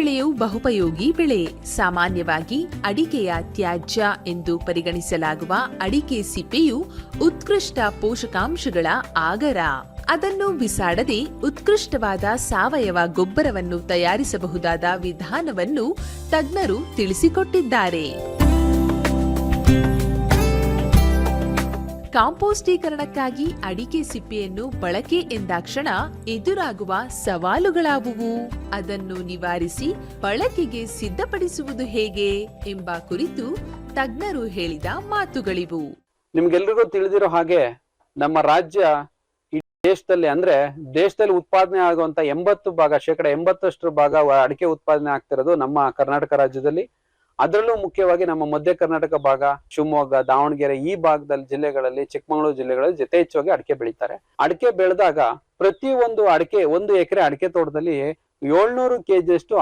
ಬೆಳೆಯು ಬಹುಪಯೋಗಿ ಬೆಳೆ. ಸಾಮಾನ್ಯವಾಗಿ ಅಡಿಕೆಯ ತ್ಯಾಜ್ಯ ಎಂದು ಪರಿಗಣಿಸಲಾಗುವ ಅಡಿಕೆ ಸಿಪ್ಪೆಯು ಉತ್ಕೃಷ್ಟ ಪೋಷಕಾಂಶಗಳ ಆಗರ. ಅದನ್ನು ಬಿಸಾಡದೆ ಉತ್ಕೃಷ್ಟವಾದ ಸಾವಯವ ಗೊಬ್ಬರವನ್ನು ತಯಾರಿಸಬಹುದಾದ ವಿಧಾನವನ್ನು ತಜ್ಞರು ತಿಳಿಸಿಕೊಟ್ಟಿದ್ದಾರೆ. ಕಾಂಪೋಸ್ಟೀಕರಣಕ್ಕಾಗಿ ಅಡಿಕೆ ಸಿಪ್ಪೆಯನ್ನು ಬಳಕೆ ಎಂದಾಕ್ಷಣ ಎದುರಾಗುವ ಸವಾಲುಗಳಾವುವು? ಅದನ್ನು ನಿವಾರಿಸಿ ಬಳಕೆಗೆ ಸಿದ್ಧಪಡಿಸುವುದು ಹೇಗೆ ಎಂಬ ಕುರಿತು ತಜ್ಞರು ಹೇಳಿದ ಮಾತುಗಳಿವು. ನಿಮ್ಗೆಲ್ರಿಗೂ ತಿಳಿದಿರೋ ಹಾಗೆ ನಮ್ಮ ರಾಜ್ಯ ದೇಶದಲ್ಲಿ ಅಂದ್ರೆ ದೇಶದಲ್ಲಿ ಉತ್ಪಾದನೆ ಆಗುವಂತ ಎಂಬತ್ತು ಭಾಗ, ಶೇಕಡ ಎಂಬತ್ತಷ್ಟು ಭಾಗ ಅಡಿಕೆ ಉತ್ಪಾದನೆ ಆಗ್ತಿರೋದು ನಮ್ಮ ಕರ್ನಾಟಕ ರಾಜ್ಯದಲ್ಲಿ. ಅದರಲ್ಲೂ ಮುಖ್ಯವಾಗಿ ನಮ್ಮ ಮಧ್ಯ ಕರ್ನಾಟಕ ಭಾಗ, ಶಿವಮೊಗ್ಗ, ದಾವಣಗೆರೆ ಈ ಭಾಗದಲ್ಲಿ ಜಿಲ್ಲೆಗಳಲ್ಲಿ, ಚಿಕ್ಕಮಗಳೂರು ಜಿಲ್ಲೆಗಳಲ್ಲಿ ಯಥೇಚ್ಛವಾಗಿ ಅಡಿಕೆ ಬೆಳೀತಾರೆ. ಅಡಿಕೆ ಬೆಳೆದಾಗ ಪ್ರತಿ ಒಂದು ಅಡಿಕೆ, ಒಂದು ಎಕರೆ ಅಡಿಕೆ ತೋಟದಲ್ಲಿ ಏಳ್ನೂರು ಕೆಜಿಯಷ್ಟು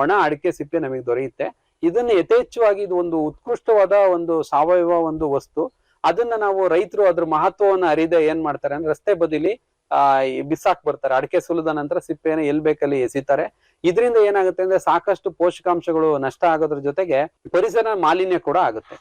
ಒಣ ಅಡಿಕೆ ಸಿಪ್ಪೆ ನಮಗೆ ದೊರೆಯುತ್ತೆ. ಇದನ್ನ ಯಥೇಚ್ಛವಾಗಿ ಇದು ಒಂದು ಉತ್ಕೃಷ್ಟವಾದ ಒಂದು ಸಾವಯವ ಒಂದು ವಸ್ತು. ಅದನ್ನ ನಾವು ರೈತರು ಅದ್ರ ಮಹತ್ವವನ್ನು ಅರಿದೇ ಏನ್ ಮಾಡ್ತಾರೆ ಅಂದ್ರೆ ರಸ್ತೆ ಬದಿಲಿ ಆ ಬಿಸಾಕ್ ಬರ್ತಾರೆ. ಅಡಿಕೆ ಸುಲಿದ ನಂತರ ಸಿಪ್ಪೆಯನ್ನು ಎಲ್ ಬೇಕಲ್ಲಿ ಎಸಿತಾರೆ. ಇದರಿಂದ ಏನಾಗುತ್ತೆ ಅಂದ್ರೆ ಸಾಕಷ್ಟು ಪೋಷಕಾಂಶಗಳು ನಷ್ಟ ಆಗೋದ್ರ ಜೊತೆಗೆ ಪರಿಸರ ಮಾಲಿನ್ಯ ಕೂಡ ಆಗುತ್ತೆ.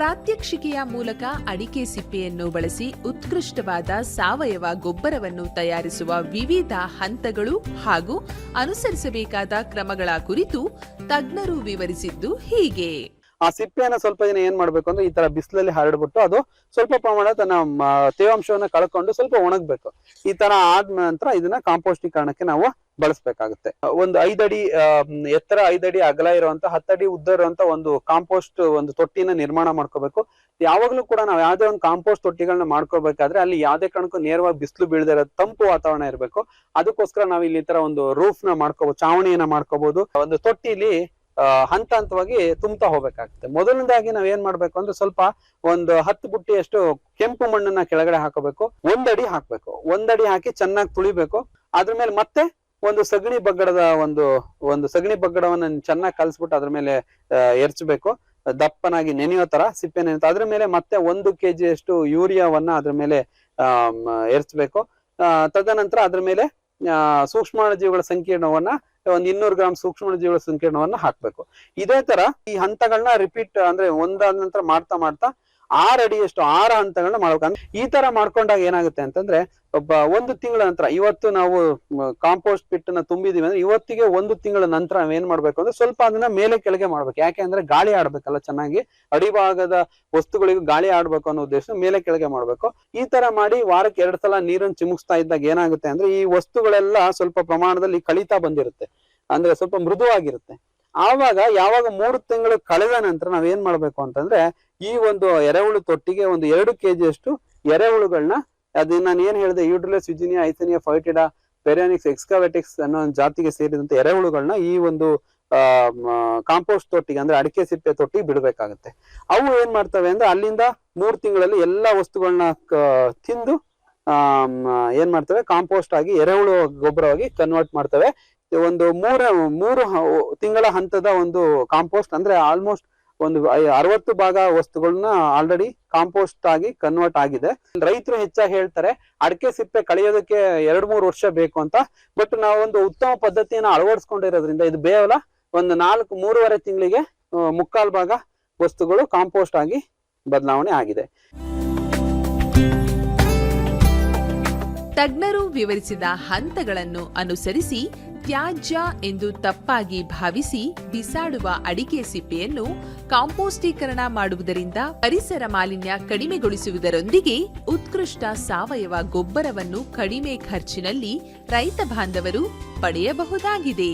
ಪ್ರಾತ್ಯಕ್ಷಿಕೆಯ ಮೂಲಕ ಅಡಿಕೆ ಸಿಪ್ಪೆಯನ್ನು ಬಳಸಿ ಉತ್ಕೃಷ್ಟವಾದ ಸಾವಯವ ಗೊಬ್ಬರವನ್ನು ತಯಾರಿಸುವ ವಿವಿಧ ಹಂತಗಳು ಹಾಗೂ ಅನುಸರಿಸಬೇಕಾದ ಕ್ರಮಗಳ ಕುರಿತು ತಜ್ಞರು ವಿವರಿಸಿದ್ದು ಹೀಗೆ. ಆ ಸಿಪ್ಪೆಯನ್ನ ಸ್ವಲ್ಪ ದಿನ ಏನ್ ಮಾಡ್ಬೇಕು ಅಂದ್ರೆ ಈ ತರ ಬಿಸಿಲಲ್ಲಿ ಹರಡ್ಬಿಟ್ಟು ಅದು ಸ್ವಲ್ಪ ಪ್ರಮಾಣ ತನ್ನ ತೇವಾಂಶವನ್ನ ಕಳ್ಕೊಂಡು ಸ್ವಲ್ಪ ಒಣಗ್ಬೇಕು. ಈ ತರ ಆದ ನಂತರ ಇದನ್ನ ಕಾಂಪೋಸ್ಟೀಕರಣಕ್ಕೆ ನಾವು ಬಳಸ್ಬೇಕಾಗುತ್ತೆ. ಒಂದು ಐದಡಿ ಎತ್ತರ ಐದಡಿ ಅಗಲ ಇರುವಂತ ಹತ್ತಡಿ ಉದ್ದ ಇರುವಂತ ಒಂದು ಕಾಂಪೋಸ್ಟ್ ಒಂದು ತೊಟ್ಟಿನ ನಿರ್ಮಾಣ ಮಾಡ್ಕೋಬೇಕು. ಯಾವಾಗ್ಲೂ ಕೂಡ ನಾವು ಯಾವ್ದೇ ಒಂದು ಕಾಂಪೋಸ್ಟ್ ತೊಟ್ಟಿಗಳನ್ನ ಮಾಡ್ಕೋಬೇಕಾದ್ರೆ ಅಲ್ಲಿ ಯಾವ್ದೇ ಕಣಕ್ಕೂ ನೇರವಾಗಿ ಬಿಸಿಲು ಬೀಳದೇ ಇರೋ ತಂಪು ವಾತಾವರಣ ಇರಬೇಕು. ಅದಕ್ಕೋಸ್ಕರ ನಾವು ಇಲ್ಲಿ ತರ ಒಂದು ರೂಫ್ನ ಮಾಡ್ಕೋಬಹುದು ಚಾವಣಿಯನ್ನ ಮಾಡ್ಕೋಬಹುದು ಒಂದು ತೊಟ್ಟಿಲಿ ಹಂತ ಹಂತವಾಗಿ ತುಂಬ್ತಾ ಹೋಗ್ಬೇಕಾಗ್ತದೆ. ಮೊದಲನೇದಾಗಿ ನಾವ್ ಏನ್ ಮಾಡ್ಬೇಕು ಅಂದ್ರೆ ಸ್ವಲ್ಪ ಒಂದು ಹತ್ತು ಬುಟ್ಟಿಯಷ್ಟು ಕೆಂಪು ಮಣ್ಣನ್ನ ಕೆಳಗಡೆ ಹಾಕೋಬೇಕು, ಒಂದಡಿ ಹಾಕ್ಬೇಕು. ಒಂದಡಿ ಹಾಕಿ ಚೆನ್ನಾಗಿ ತುಳಿಬೇಕು. ಅದ್ರ ಮೇಲೆ ಮತ್ತೆ ಒಂದು ಸಗಣಿ ಬಗ್ಗಡದ ಒಂದು ಒಂದು ಸಗಣಿ ಬಗ್ಗಡವನ್ನ ಚೆನ್ನಾಗಿ ಕಲ್ಸ್ಬಿಟ್ಟು ಅದ್ರ ಮೇಲೆ ಎರ್ಚ್ಬೇಕು. ದಪ್ಪನಾಗಿ ನೆನೆಯೋ ತರ ಸಿಪ್ಪೆ ನೆನೆಯುತ್ತೆ. ಅದ್ರ ಮೇಲೆ ಮತ್ತೆ ಒಂದು ಕೆಜಿ ಅಷ್ಟು ಯೂರಿಯಾವನ್ನ ಅದ್ರ ಮೇಲೆ ಆ, ಎರ್ಚ್ಬೇಕು. ತದನಂತರ ಅದ್ರ ಮೇಲೆ ಸೂಕ್ಷ್ಮಾಣ ಸೂಕ್ಷ್ಮಾಣುಜೀವಿಗಳ ಸಂಕೀರ್ಣವನ್ನ ಒಂದ್ ಇನ್ನೂರು ಗ್ರಾಮ್ ಸೂಕ್ಷ್ಮ ಜೀವಳ ಸಂಕೀರ್ಣವನ್ನ ಹಾಕ್ಬೇಕು. ಇದೇ ತರ ಈ ಹಂತಗಳನ್ನ ರಿಪೀಟ್ ಅಂದ್ರೆ ಒಂದಾದ ನಂತರ ಮಾಡ್ತಾ ಮಾಡ್ತಾ ಆರ್ ಅಡಿಯಷ್ಟು ಆರು ಹಂತಗಳನ್ನ ಮಾಡ್ಬೇಕಂದ್ರೆ ಈ ತರ ಮಾಡ್ಕೊಂಡಾಗ ಏನಾಗುತ್ತೆ ಅಂತಂದ್ರೆ, ಒಬ್ಬ ಒಂದು ತಿಂಗಳ ನಂತರ ಇವತ್ತು ನಾವು ಕಾಂಪೋಸ್ಟ್ ಪಿಟ್ನ ತುಂಬಿದೀವಿ ಅಂದ್ರೆ ಇವತ್ತಿಗೆ ಒಂದು ತಿಂಗಳ ನಂತರ ಏನ್ ಮಾಡ್ಬೇಕು ಅಂದ್ರೆ ಸ್ವಲ್ಪ ಅದನ್ನ ಮೇಲೆ ಕೆಳಗೆ ಮಾಡ್ಬೇಕು. ಯಾಕೆ ಅಂದ್ರೆ ಗಾಳಿ ಆಡ್ಬೇಕಲ್ಲ ಚೆನ್ನಾಗಿ. ಅಡಿಭಾಗದ ವಸ್ತುಗಳಿಗೂ ಗಾಳಿ ಆಡ್ಬೇಕು ಅನ್ನೋ ಉದ್ದೇಶ ಮೇಲೆ ಕೆಳಗೆ ಮಾಡ್ಬೇಕು. ಈ ತರ ಮಾಡಿ ವಾರಕ್ಕೆ ಎರಡ್ ಸಲ ನೀರನ್ನು ಚಿಮುಕ್ಸ್ತಾ ಇದ್ದಾಗ ಏನಾಗುತ್ತೆ ಅಂದ್ರೆ ಈ ವಸ್ತುಗಳೆಲ್ಲ ಸ್ವಲ್ಪ ಪ್ರಮಾಣದಲ್ಲಿ ಕಳೀತಾ ಬಂದಿರುತ್ತೆ. ಅಂದ್ರೆ ಸ್ವಲ್ಪ ಮೃದುವಾಗಿರುತ್ತೆ. ಆವಾಗ ಯಾವಾಗ ಮೂರು ತಿಂಗಳು ಕಳೆದ ನಂತರ ನಾವ್ ಏನ್ ಮಾಡ್ಬೇಕು ಅಂತಂದ್ರೆ, ಈ ಒಂದು ಎರೆಹುಳು ತೊಟ್ಟಿಗೆ ಒಂದು ಎರಡು ಕೆಜಿ ಅಷ್ಟು ಎರೆಹುಳುಗಳನ್ನ ಅದನ್ನ ನಾನು ಏನ್ ಹೇಳಿದೆ ಯೂಡ್ರಿಲಸ್ ಯುಜಿನಿಯಾ ಐಥನಿಯಾ ಫೈಟಿಡಾ ಪೆರಿಯಾನಿಕ್ಸ್ ಎಕ್ಸ್ಕಾವೆಟಿಕ್ಸ್ ಅನ್ನೋ ಒಂದು ಜಾತಿಗೆ ಸೇರಿದಂತ ಎರೆಹುಳುಗಳನ್ನ ಈ ಒಂದು ಕಾಂಪೋಸ್ಟ್ ತೊಟ್ಟಿಗೆ ಅಂದ್ರೆ ಅಡಿಕೆ ಸಿಪ್ಪೆ ತೊಟ್ಟಿಗೆ ಬಿಡಬೇಕಾಗುತ್ತೆ. ಅವು ಏನ್ ಮಾಡ್ತವೆ ಅಂದ್ರೆ ಅಲ್ಲಿಂದ ಮೂರ್ ತಿಂಗಳಲ್ಲಿ ಎಲ್ಲಾ ವಸ್ತುಗಳನ್ನ ತಿಂದು, ಆ ಏನ್ ಮಾಡ್ತವೆ ಕಾಂಪೋಸ್ಟ್ ಆಗಿ ಎರೆಹುಳು ಗೊಬ್ಬರವಾಗಿ ಕನ್ವರ್ಟ್ ಮಾಡ್ತವೆ. ಒಂದು ಮೂರ, ಮೂರು ತಿಂಗಳ ಹಂತದ ಒಂದು ಕಾಂಪೋಸ್ಟ್ ಅಂದ್ರೆ ಆಲ್ಮೋಸ್ಟ್ ಒಂದು ಅರವತ್ತು ಭಾಗ ವಸ್ತುಗಳನ್ನ ಆಲ್ರೆಡಿ ಕಾಂಪೋಸ್ಟ್ ಆಗಿ ಕನ್ವರ್ಟ್ ಆಗಿದೆ. ರೈತರು ಹೆಚ್ಚಾಗಿ ಹೇಳ್ತಾರೆ, ಅಡಿಕೆ ಸಿಪ್ಪೆ ಕಳೆಯೋದಕ್ಕೆ ಎರಡು, ಮೂರು ವರ್ಷ ಬೇಕು ಅಂತ. ಬಟ್ ನಾವು ಒಂದು ಉತ್ತಮ ಪದ್ಧತಿಯನ್ನು ಅಳವಡಿಸ್ಕೊಂಡಿರೋದ್ರಿಂದ ಇದು ಬೇವಲ ಒಂದು ನಾಲ್ಕು, ಮೂರುವರೆ ತಿಂಗಳಿಗೆ ಮುಕ್ಕಾಲ್ ಭಾಗ ವಸ್ತುಗಳು ಕಾಂಪೋಸ್ಟ್ ಆಗಿ ಬದಲಾವಣೆ ಆಗಿದೆ. ತಜ್ಞರು ವಿವರಿಸಿದ ಹಂತಗಳನ್ನು ಅನುಸರಿಸಿ ತ್ಯಾಜ್ಯ ಎಂದು ತಪ್ಪಾಗಿ ಭಾವಿಸಿ ಬಿಸಾಡುವ ಅಡಿಕೆ ಸಿಪ್ಪೆಯನ್ನು ಕಾಂಪೋಸ್ಟೀಕರಣ ಮಾಡುವುದರಿಂದ ಪರಿಸರ ಮಾಲಿನ್ಯ ಕಡಿಮೆಗೊಳಿಸುವುದರೊಂದಿಗೆ ಉತ್ಕೃಷ್ಟ ಸಾವಯವ ಗೊಬ್ಬರವನ್ನು ಕಡಿಮೆ ಖರ್ಚಿನಲ್ಲಿ ರೈತ ಬಾಂಧವರು ಪಡೆಯಬಹುದಾಗಿದೆ.